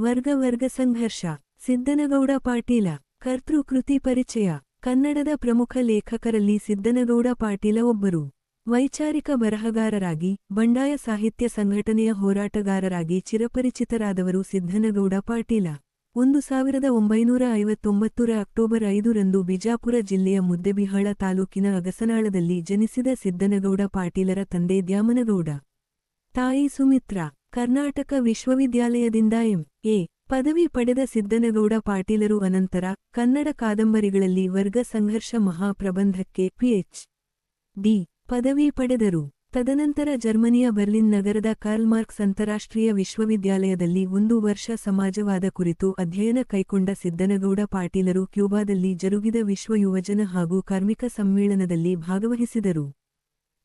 ವರ್ಗ ವರ್ಗ ಸಂಘರ್ಷ, ಸಿದ್ದನಗೌಡ ಪಾಟೀಲ ಕರ್ತೃಕೃತಿ ಪರಿಚಯ, ಕನ್ನಡದ ಪ್ರಮುಖ ಲೇಖಕರಲ್ಲಿ ಸಿದ್ದನಗೌಡ ಪಾಟೀಲ ಒಬ್ಬರು. ವೈಚಾರಿಕ ಬರಹಗಾರರಾಗಿ, ಬಂಡಾಯ ಸಾಹಿತ್ಯ ಸಂಘಟನೆಯ ಹೋರಾಟಗಾರರಾಗಿ ಚಿರಪರಿಚಿತರಾದವರು ಸಿದ್ದನಗೌಡ ಪಾಟೀಲ. ಒಂದು ಸಾವಿರದ ಒಂಬೈನೂರ ಐವತ್ತೊಂಬತ್ತರ ಅಕ್ಟೋಬರ್ ಐದರಂದು ಬಿಜಾಪುರ ಜಿಲ್ಲೆಯ ಮುದ್ದೆಬಿಹಾಳ ತಾಲೂಕಿನ ಅಗಸನಾಳದಲ್ಲಿ ಜನಿಸಿದ ಸಿದ್ದನಗೌಡ ಪಾಟೀಲರ ತಂದೆ ದ್ಯಾಮನಗೌಡ. ತಾಯಿ ಸುಮಿತ್ರಾ ಕರ್ನಾಟಕ ವಿಶ್ವವಿದ್ಯಾಲಯದಿಂದ ಎಂ. ಎ. ಪದವಿ ಪಡೆದ ಸಿದ್ದನಗೌಡ ಪಾಟೀಲರು ಅನಂತರ ಕನ್ನಡ ಕಾದಂಬರಿಗಳಲ್ಲಿ ವರ್ಗ ಸಂಘರ್ಷ ಮಹಾಪ್ರಬಂಧಕ್ಕೆ ಪಿಎಚ್. ಡಿ. ಪದವಿ ಪಡೆದರು. ತದನಂತರ ಜರ್ಮನಿಯ ಬರ್ಲಿನ್ ನಗರದ ಕಾರ್ಲ್ ಮಾರ್ಕ್ಸ್ ಅಂತಾರಾಷ್ಟ್ರೀಯ ವಿಶ್ವವಿದ್ಯಾಲಯದಲ್ಲಿ ಒಂದು ವರ್ಷ ಸಮಾಜವಾದ ಕುರಿತು ಅಧ್ಯಯನ ಕೈಕೊಂಡ ಸಿದ್ದನಗೌಡ ಪಾಟೀಲರು ಕ್ಯೂಬಾದಲ್ಲಿ ಜರುಗಿದ ವಿಶ್ವ ಯುವಜನ ಹಾಗೂ ಕಾರ್ಮಿಕ ಸಮ್ಮೇಳನದಲ್ಲಿ ಭಾಗವಹಿಸಿದರು.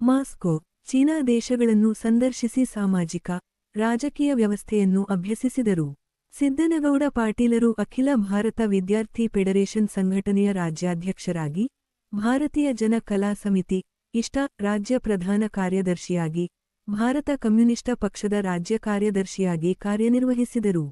ಮಾಸ್ಕೋ, ಚೀನಾ ದೇಶಗಳನ್ನು ಸಂದರ್ಶಿಸಿ ಸಾಮಾಜಿಕ ರಾಜಕೀಯ ವ್ಯವಸ್ಥೆಯನ್ನು ಅಭ್ಯಸಿಸಿದರು. ಸಿದ್ದನಗೌಡ ಪಾಟೀಲರು ಅಖಿಲ ಭಾರತ ವಿದ್ಯಾರ್ಥಿ ಫೆಡರೇಷನ್ ಸಂಘಟನೆಯ ರಾಜ್ಯಾಧ್ಯಕ್ಷರಾಗಿ, ಭಾರತೀಯ ಜನ ಕಲಾ ಸಮಿತಿ ಇಷ್ಟ ರಾಜ್ಯ ಪ್ರಧಾನ ಕಾರ್ಯದರ್ಶಿಯಾಗಿ, ಭಾರತ ಕಮ್ಯುನಿಸ್ಟ ಪಕ್ಷದ ರಾಜ್ಯ ಕಾರ್ಯದರ್ಶಿಯಾಗಿ ಕಾರ್ಯನಿರ್ವಹಿಸಿದರು.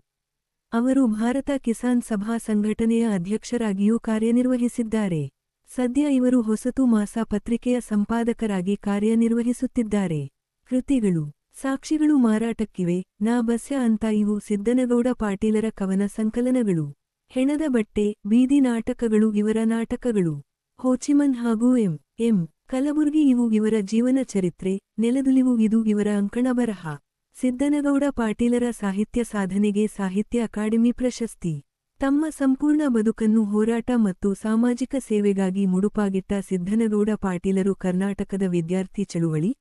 ಅವರು ಭಾರತ ಕಿಸಾನ್ ಸಭಾ ಸಂಘಟನೆಯ ಅಧ್ಯಕ್ಷರಾಗಿಯೂ ಕಾರ್ಯನಿರ್ವಹಿಸಿದ್ದಾರೆ. ಸದ್ಯ ಇವರು ಹೊಸತು ಮಾಸ ಪತ್ರಿಕೆಯ ಸಂಪಾದಕರಾಗಿ ಕಾರ್ಯನಿರ್ವಹಿಸುತ್ತಿದ್ದಾರೆ. ಕೃತಿಗಳು ಸಾಕ್ಷಿಗಳು ಮಾರಾಟಕ್ಕಿವೆ, ನಾ ಬಸ್ಯ ಅಂತ ಇವು ಸಿದ್ದನಗೌಡ ಪಾಟೀಲರ ಕವನ ಸಂಕಲನಗಳು. ಹೆಣದ ಬಟ್ಟೆ, ಬೀದಿ ನಾಟಕಗಳು ಇವರ ನಾಟಕಗಳು. ಹೋಚಿಮನ್ ಹಾಗೂ ಎಂ ಎಂ, ಕಲಬುರ್ಗಿ ಇವು ಇವರ ಜೀವನ ಚರಿತ್ರೆ, ನೆಲದುಲಿವು ಇದು ಇವರ ಅಂಕಣ ಬರಹ. ಸಿದ್ದನಗೌಡ ಪಾಟೀಲರ ಸಾಹಿತ್ಯ ಸಾಧನೆಗೆ ಸಾಹಿತ್ಯ ಅಕಾಡೆಮಿ ಪ್ರಶಸ್ತಿ. ತಮ್ಮ ಸಂಪೂರ್ಣ ಬದುಕನ್ನು ಹೋರಾಟ ಮತ್ತು ಸಾಮಾಜಿಕ ಸೇವೆಗಾಗಿ ಮುಡುಪಾಗಿಟ್ಟ ಸಿದ್ದನಗೌಡ ಪಾಟೀಲರು ಕರ್ನಾಟಕದ ವಿದ್ಯಾರ್ಥಿ ಚಳುವಳಿ,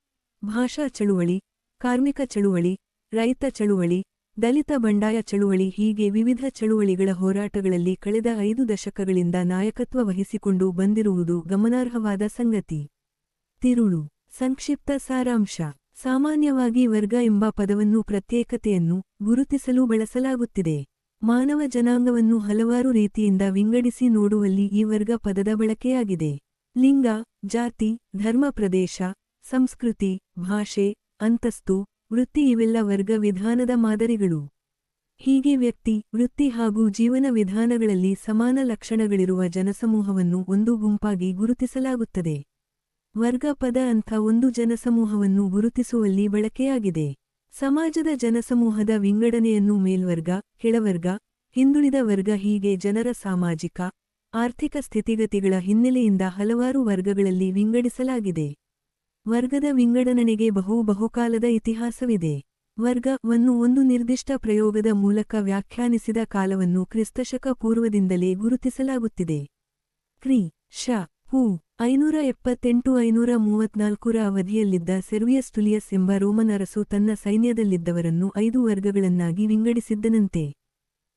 ಭಾಷಾ ಚಳುವಳಿ ಕಾರ್ಮಿಕ ಚಳುವಳಿ, ರೈತ ಚಳುವಳಿ, ದಲಿತ ಬಂಡಾಯ ಚಳುವಳಿ ಹೀಗೆ ವಿವಿಧ ಚಳುವಳಿಗಳ ಹೋರಾಟಗಳಲ್ಲಿ ಕಳೆದ ಐದು ದಶಕಗಳಿಂದ ನಾಯಕತ್ವ ವಹಿಸಿಕೊಂಡು ಬಂದಿರುವುದು ಗಮನಾರ್ಹವಾದ ಸಂಗತಿ. ತಿರುಳು, ಸಂಕ್ಷಿಪ್ತ ಸಾರಾಂಶ. ಸಾಮಾನ್ಯವಾಗಿ ವರ್ಗ ಎಂಬ ಪದವನ್ನು ಪ್ರತ್ಯೇಕತೆಯನ್ನು ಗುರುತಿಸಲು ಬಳಸಲಾಗುತ್ತಿದೆ. ಮಾನವ ಜನಾಂಗವನ್ನು ಹಲವಾರು ರೀತಿಯಿಂದ ವಿಂಗಡಿಸಿ ನೋಡುವಲ್ಲಿ ಈ ವರ್ಗ ಪದದ ಬಳಕೆಯಾಗಿದೆ. ಲಿಂಗ, ಜಾತಿ, ಧರ್ಮ ಪ್ರದೇಶ, ಸಂಸ್ಕೃತಿ, ಭಾಷೆ ಅಂತಸ್ತು, ವೃತ್ತಿ ಇವೆಲ್ಲ ವರ್ಗ ವಿಧಾನದ ಮಾದರಿಗಳು. ಹೀಗೆ ವ್ಯಕ್ತಿ, ವೃತ್ತಿ ಹಾಗೂ ಜೀವನ ವಿಧಾನಗಳಲ್ಲಿ ಸಮಾನ ಲಕ್ಷಣಗಳಿರುವ ಜನಸಮೂಹವನ್ನು ಒಂದು ಗುಂಪಾಗಿ ಗುರುತಿಸಲಾಗುತ್ತದೆ. ವರ್ಗ ಪದ ಅಂಥ ಒಂದು ಜನಸಮೂಹವನ್ನು ಗುರುತಿಸುವಲ್ಲಿ ಬಳಕೆಯಾಗಿದೆ. ಸಮಾಜದ ಜನಸಮೂಹದ ವಿಂಗಡಣೆಯನ್ನು ಮೇಲ್ವರ್ಗ, ಕೆಳವರ್ಗ, ಹಿಂದುಳಿದ ವರ್ಗ ಹೀಗೆ ಜನರ ಸಾಮಾಜಿಕ, ಆರ್ಥಿಕ ಸ್ಥಿತಿಗತಿಗಳ ಹಿನ್ನೆಲೆಯಿಂದ ಹಲವಾರು ವರ್ಗಗಳಲ್ಲಿ ವಿಂಗಡಿಸಲಾಗಿದೆ. ವರ್ಗದ ವಿಂಗಡನೆಗೆ ಬಹು ಬಹುಕಾಲದ ಇತಿಹಾಸವಿದೆ. ವರ್ಗವನ್ನು ಒಂದು ನಿರ್ದಿಷ್ಟ ಪ್ರಯೋಗದ ಮೂಲಕ ವ್ಯಾಖ್ಯಾನಿಸಿದ ಕಾಲವನ್ನು ಕ್ರಿಸ್ತಶಕ ಪೂರ್ವದಿಂದಲೇ ಗುರುತಿಸಲಾಗುತ್ತಿದೆ. ಕ್ರಿ. ಶ. ಹೂ. ಐನೂರ ಎಪ್ಪತ್ತೆಂಟು ಐನೂರ ಮೂವತ್ನಾಲ್ಕರ ಅವಧಿಯಲ್ಲಿದ್ದ ಸೆರ್ವಿಯಸ್ ಟುಲಿಯಸ್ ಎಂಬ ರೋಮನ್ ಅರಸು ತನ್ನ ಸೈನ್ಯದಲ್ಲಿದ್ದವರನ್ನು ಐದು ವರ್ಗಗಳನ್ನಾಗಿ ವಿಂಗಡಿಸಿದ್ದನಂತೆ.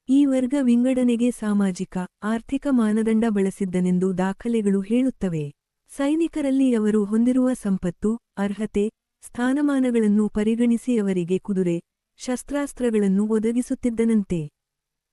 ಈ ವರ್ಗ ವಿಂಗಡಣೆಗೆ ಸಾಮಾಜಿಕ, ಆರ್ಥಿಕ ಮಾನದಂಡ ಬಳಸಿದ್ದನೆಂದು ದಾಖಲೆಗಳು ಹೇಳುತ್ತವೆ. ಸೈನಿಕರಲ್ಲಿ ಅವರು ಹೊಂದಿರುವ ಸಂಪತ್ತು, ಅರ್ಹತೆ, ಸ್ಥಾನಮಾನಗಳನ್ನು ಪರಿಗಣಿಸಿ ಅವರಿಗೆ ಕುದುರೆ, ಶಸ್ತ್ರಾಸ್ತ್ರಗಳನ್ನು ಒದಗಿಸುತ್ತಿದ್ದನಂತೆ.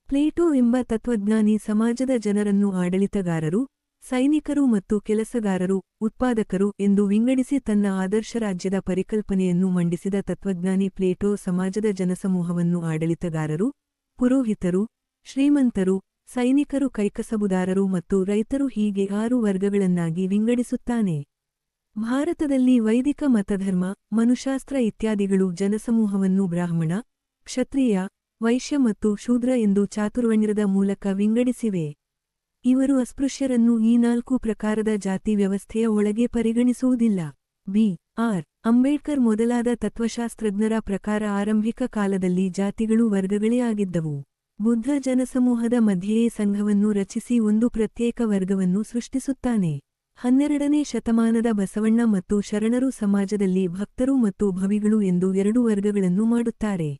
ಪ್ಲೇಟೋ ಎಂಬ ತತ್ವಜ್ಞಾನಿ ಸಮಾಜದ ಜನರನ್ನು ಆಡಳಿತಗಾರರು, ಸೈನಿಕರು ಮತ್ತು ಕೆಲಸಗಾರರು, ಉತ್ಪಾದಕರು ಎಂದು ವಿಂಗಡಿಸಿ ತನ್ನ ಆದರ್ಶ ರಾಜ್ಯದ ಪರಿಕಲ್ಪನೆಯನ್ನು ಮಂಡಿಸಿದ ತತ್ವಜ್ಞಾನಿ ಪ್ಲೇಟೋ ಸಮಾಜದ ಜನಸಮೂಹವನ್ನು ಆಡಳಿತಗಾರರು, ಪುರೋಹಿತರು, ಶ್ರೀಮಂತರು ಸೈನಿಕರು ಕೈಕಸಬುದಾರರು ಮತ್ತು ರೈತರು ಹೀಗೆ ಆರು ವರ್ಗಗಳನ್ನಾಗಿ ವಿಂಗಡಿಸುತ್ತಾನೆ. ಭಾರತದಲ್ಲಿ ವೈದಿಕ ಮತಧರ್ಮ ಮನುಶಾಸ್ತ್ರ ಇತ್ಯಾದಿಗಳು ಜನಸಮೂಹವನ್ನು ಬ್ರಾಹ್ಮಣ, ಕ್ಷತ್ರಿಯ, ವೈಶ್ಯ ಮತ್ತು ಶೂದ್ರ ಎಂದು ಚಾತುರ್ವಣ್ಯದ ಮೂಲಕ ವಿಂಗಡಿಸಿವೆ. ಇವರು ಅಸ್ಪೃಶ್ಯರನ್ನು ಈ ನಾಲ್ಕು ಪ್ರಕಾರದ ಜಾತಿ ವ್ಯವಸ್ಥೆಯ ಒಳಗೆ ಪರಿಗಣಿಸುವುದಿಲ್ಲ. ಬಿ. ಆರ್. ಅಂಬೇಡ್ಕರ್ ಮೊದಲಾದ ತತ್ವಶಾಸ್ತ್ರಜ್ಞರ ಪ್ರಕಾರ ಆರಂಭಿಕ ಕಾಲದಲ್ಲಿ ಜಾತಿಗಳು ವರ್ಗಗಳೇ ಆಗಿದ್ದವು. ಬುದ್ಧ ಜನಸಮೂಹದ ಮಧ್ಯೆಯೇ ಸಂಘವನ್ನು ರಚಿಸಿ ಒಂದು ಪ್ರತ್ಯೇಕ ವರ್ಗವನ್ನು ಸೃಷ್ಟಿಸುತ್ತಾನೆ. ಹನ್ನೆರಡನೇ ಶತಮಾನದ ಬಸವಣ್ಣ ಮತ್ತು ಶರಣರು ಸಮಾಜದಲ್ಲಿ ಭಕ್ತರು ಮತ್ತು ಭವಿಗಳು ಎಂದು ಎರಡು ವರ್ಗಗಳನ್ನು ಮಾಡುತ್ತಾರೆ.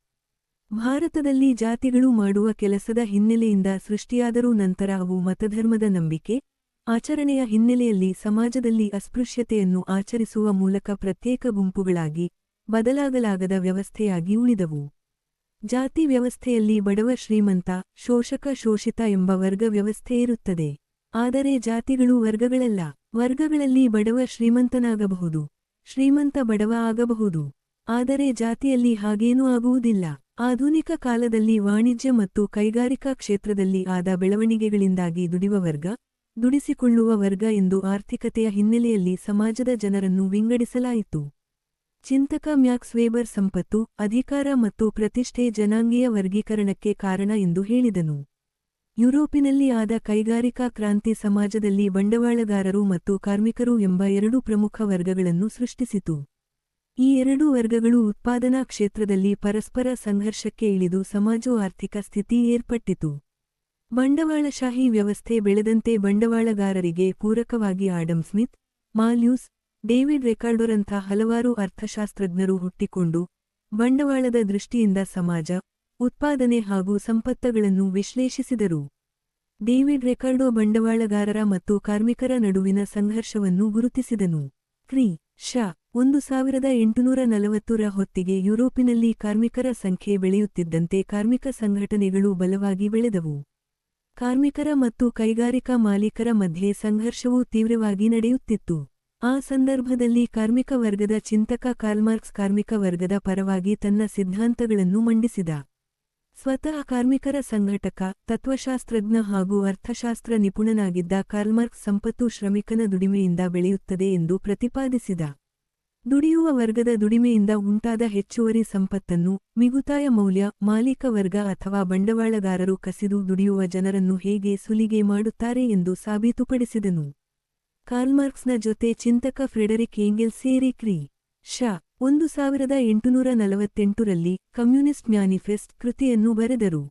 ಭಾರತದಲ್ಲಿ ಜಾತಿಗಳು ಮಾಡುವ ಕೆಲಸದ ಹಿನ್ನೆಲೆಯಿಂದ ಸೃಷ್ಟಿಯಾದರೂ ನಂತರ ಅವು ಮತಧರ್ಮದ ನಂಬಿಕೆ, ಆಚರಣೆಯ ಹಿನ್ನೆಲೆಯಲ್ಲಿ ಸಮಾಜದಲ್ಲಿ ಅಸ್ಪೃಶ್ಯತೆಯನ್ನು ಆಚರಿಸುವ ಮೂಲಕ ಪ್ರತ್ಯೇಕ ಗುಂಪುಗಳಾಗಿ, ಬದಲಾಗಲಾಗದ ವ್ಯವಸ್ಥೆಯಾಗಿ ಉಳಿದವು. ಜಾತಿ ವ್ಯವಸ್ಥೆಯಲ್ಲಿ ಬಡವ ಶ್ರೀಮಂತ, ಶೋಷಕ, ಶೋಷಿತ ಎಂಬ ವರ್ಗ ವ್ಯವಸ್ಥೆ ಇರುತ್ತದೆ. ಆದರೆ ಜಾತಿಗಳು ವರ್ಗಗಳಲ್ಲ. ವರ್ಗಗಳಲ್ಲಿ ಬಡವ ಶ್ರೀಮಂತನಾಗಬಹುದು. ಶ್ರೀಮಂತ ಬಡವ ಆಗಬಹುದು. ಆದರೆ ಜಾತಿಯಲ್ಲಿ ಹಾಗೇನೂ ಆಗುವುದಿಲ್ಲ. ಆಧುನಿಕ ಕಾಲದಲ್ಲಿ ವಾಣಿಜ್ಯ ಮತ್ತು ಕೈಗಾರಿಕಾ ಕ್ಷೇತ್ರದಲ್ಲಿ ಆದ ಬೆಳವಣಿಗೆಗಳಿಂದಾಗಿ ದುಡಿವ ವರ್ಗ, ದುಡಿಸಿಕೊಳ್ಳುವ ವರ್ಗ ಎಂದು ಆರ್ಥಿಕತೆಯ ಹಿನ್ನೆಲೆಯಲ್ಲಿ ಸಮಾಜದ ಜನರನ್ನು ವಿಂಗಡಿಸಲಾಯಿತು. ಚಿಂತಕ ಮ್ಯಾಕ್ಸ್ ವೇಬರ್ ಸಂಪತ್ತು, ಅಧಿಕಾರ ಮತ್ತು ಪ್ರತಿಷ್ಠೆ ಜನಾಂಗೀಯ ವರ್ಗೀಕರಣಕ್ಕೆ ಕಾರಣ ಎಂದು ಹೇಳಿದನು. ಯುರೋಪಿನಲ್ಲಿ ಆದ ಕೈಗಾರಿಕಾ ಕ್ರಾಂತಿ ಸಮಾಜದಲ್ಲಿ ಬಂಡವಾಳಗಾರರು ಮತ್ತು ಕಾರ್ಮಿಕರು ಎಂಬ ಎರಡು ಪ್ರಮುಖ ವರ್ಗಗಳನ್ನು ಸೃಷ್ಟಿಸಿತು. ಈ ಎರಡೂ ವರ್ಗಗಳು ಉತ್ಪಾದನಾ ಕ್ಷೇತ್ರದಲ್ಲಿ ಪರಸ್ಪರ ಸಂಘರ್ಷಕ್ಕೆ ಇಳಿದು ಸಮಾಜೋ ಆರ್ಥಿಕ ಸ್ಥಿತಿ ಏರ್ಪಟ್ಟಿತು. ಬಂಡವಾಳಶಾಹಿ ವ್ಯವಸ್ಥೆ ಬೆಳೆದಂತೆ ಬಂಡವಾಳಗಾರರಿಗೆ ಪೂರಕವಾಗಿ ಆಡಮ್ ಸ್ಮಿತ್ ಮಾಲ್ಯೂಸ್ ಡೇವಿಡ್ ರೆಕಾರ್ಡೊರಂಥ ಹಲವಾರು ಅರ್ಥಶಾಸ್ತ್ರಜ್ಞರು ಹುಟ್ಟಿಕೊಂಡು ಬಂಡವಾಳದ ದೃಷ್ಟಿಯಿಂದ ಸಮಾಜ, ಉತ್ಪಾದನೆ ಹಾಗೂ ಸಂಪತ್ತಗಳನ್ನು ವಿಶ್ಲೇಷಿಸಿದರು. ಡೇವಿಡ್ ರೆಕಾರ್ಡೊ ಬಂಡವಾಳಗಾರರ ಮತ್ತು ಕಾರ್ಮಿಕರ ನಡುವಿನ ಸಂಘರ್ಷವನ್ನು ಗುರುತಿಸಿದನು. ಕ್ರಿ, ಶ, ಒಂದು ಸಾವಿರದ ಎಂಟುನೂರ ನಲವತ್ತರ ಹೊತ್ತಿಗೆ ಯುರೋಪಿನಲ್ಲಿ ಕಾರ್ಮಿಕರ ಸಂಖ್ಯೆ ಬೆಳೆಯುತ್ತಿದ್ದಂತೆ ಕಾರ್ಮಿಕ ಸಂಘಟನೆಗಳು ಬಲವಾಗಿ ಬೆಳೆದವು. ಕಾರ್ಮಿಕರ ಮತ್ತು ಕೈಗಾರಿಕಾ ಮಾಲೀಕರ ಮಧ್ಯೆ ಸಂಘರ್ಷವು ತೀವ್ರವಾಗಿ ನಡೆಯುತ್ತಿತ್ತು. ಆ ಸಂದರ್ಭದಲ್ಲಿ ಕಾರ್ಮಿಕ ವರ್ಗದ ಚಿಂತಕ ಕಾರ್ಲ್ಮಾರ್ಕ್ಸ್ ಕಾರ್ಮಿಕ ವರ್ಗದ ಪರವಾಗಿ ತನ್ನ ಸಿದ್ಧಾಂತಗಳನ್ನು ಮಂಡಿಸಿದ. ಸ್ವತಃ ಕಾರ್ಮಿಕರ ಸಂಘಟಕ, ತತ್ವಶಾಸ್ತ್ರಜ್ಞ ಹಾಗೂ ಅರ್ಥಶಾಸ್ತ್ರ ನಿಪುಣನಾಗಿದ್ದ ಕಾರ್ಲ್ಮಾರ್ಕ್ಸ್ ಸಂಪತ್ತು ಶ್ರಮಿಕನ ದುಡಿಮೆಯಿಂದ ಬೆಳೆಯುತ್ತದೆ ಎಂದು ಪ್ರತಿಪಾದಿಸಿದ. ದುಡಿಯುವ ವರ್ಗದ ದುಡಿಮೆಯಿಂದ ಉಂಟಾದ ಹೆಚ್ಚುವರಿ ಸಂಪತ್ತನ್ನು ಮಿಗುತಾಯ ಮೌಲ್ಯ, ಮಾಲೀಕ ವರ್ಗ ಅಥವಾ ಬಂಡವಾಳಗಾರರು ಕಸಿದು ದುಡಿಯುವ ಜನರನ್ನು ಹೇಗೆ ಸುಲಿಗೆ ಮಾಡುತ್ತಾರೆ ಎಂದು ಸಾಬೀತುಪಡಿಸಿದನು. ಕಾರ್ಲ್ಮಾರ್ಕ್ಸ್ನ ಜೊತೆ ಚಿಂತಕ ಫ್ರೆಡರಿಕ್ ಏಂಗೆಲ್ ಸೇರಿ ಕ್ರಿ. ಶ. ಒಂದು ಸಾವಿರದ ಎಂಟುನೂರ ನಲವತ್ತೆಂಟರಲ್ಲಿ ಕಮ್ಯುನಿಸ್ಟ್ ಮ್ಯಾನಿಫೆಸ್ಟ್ ಕೃತಿಯನ್ನು ಬರೆದರು.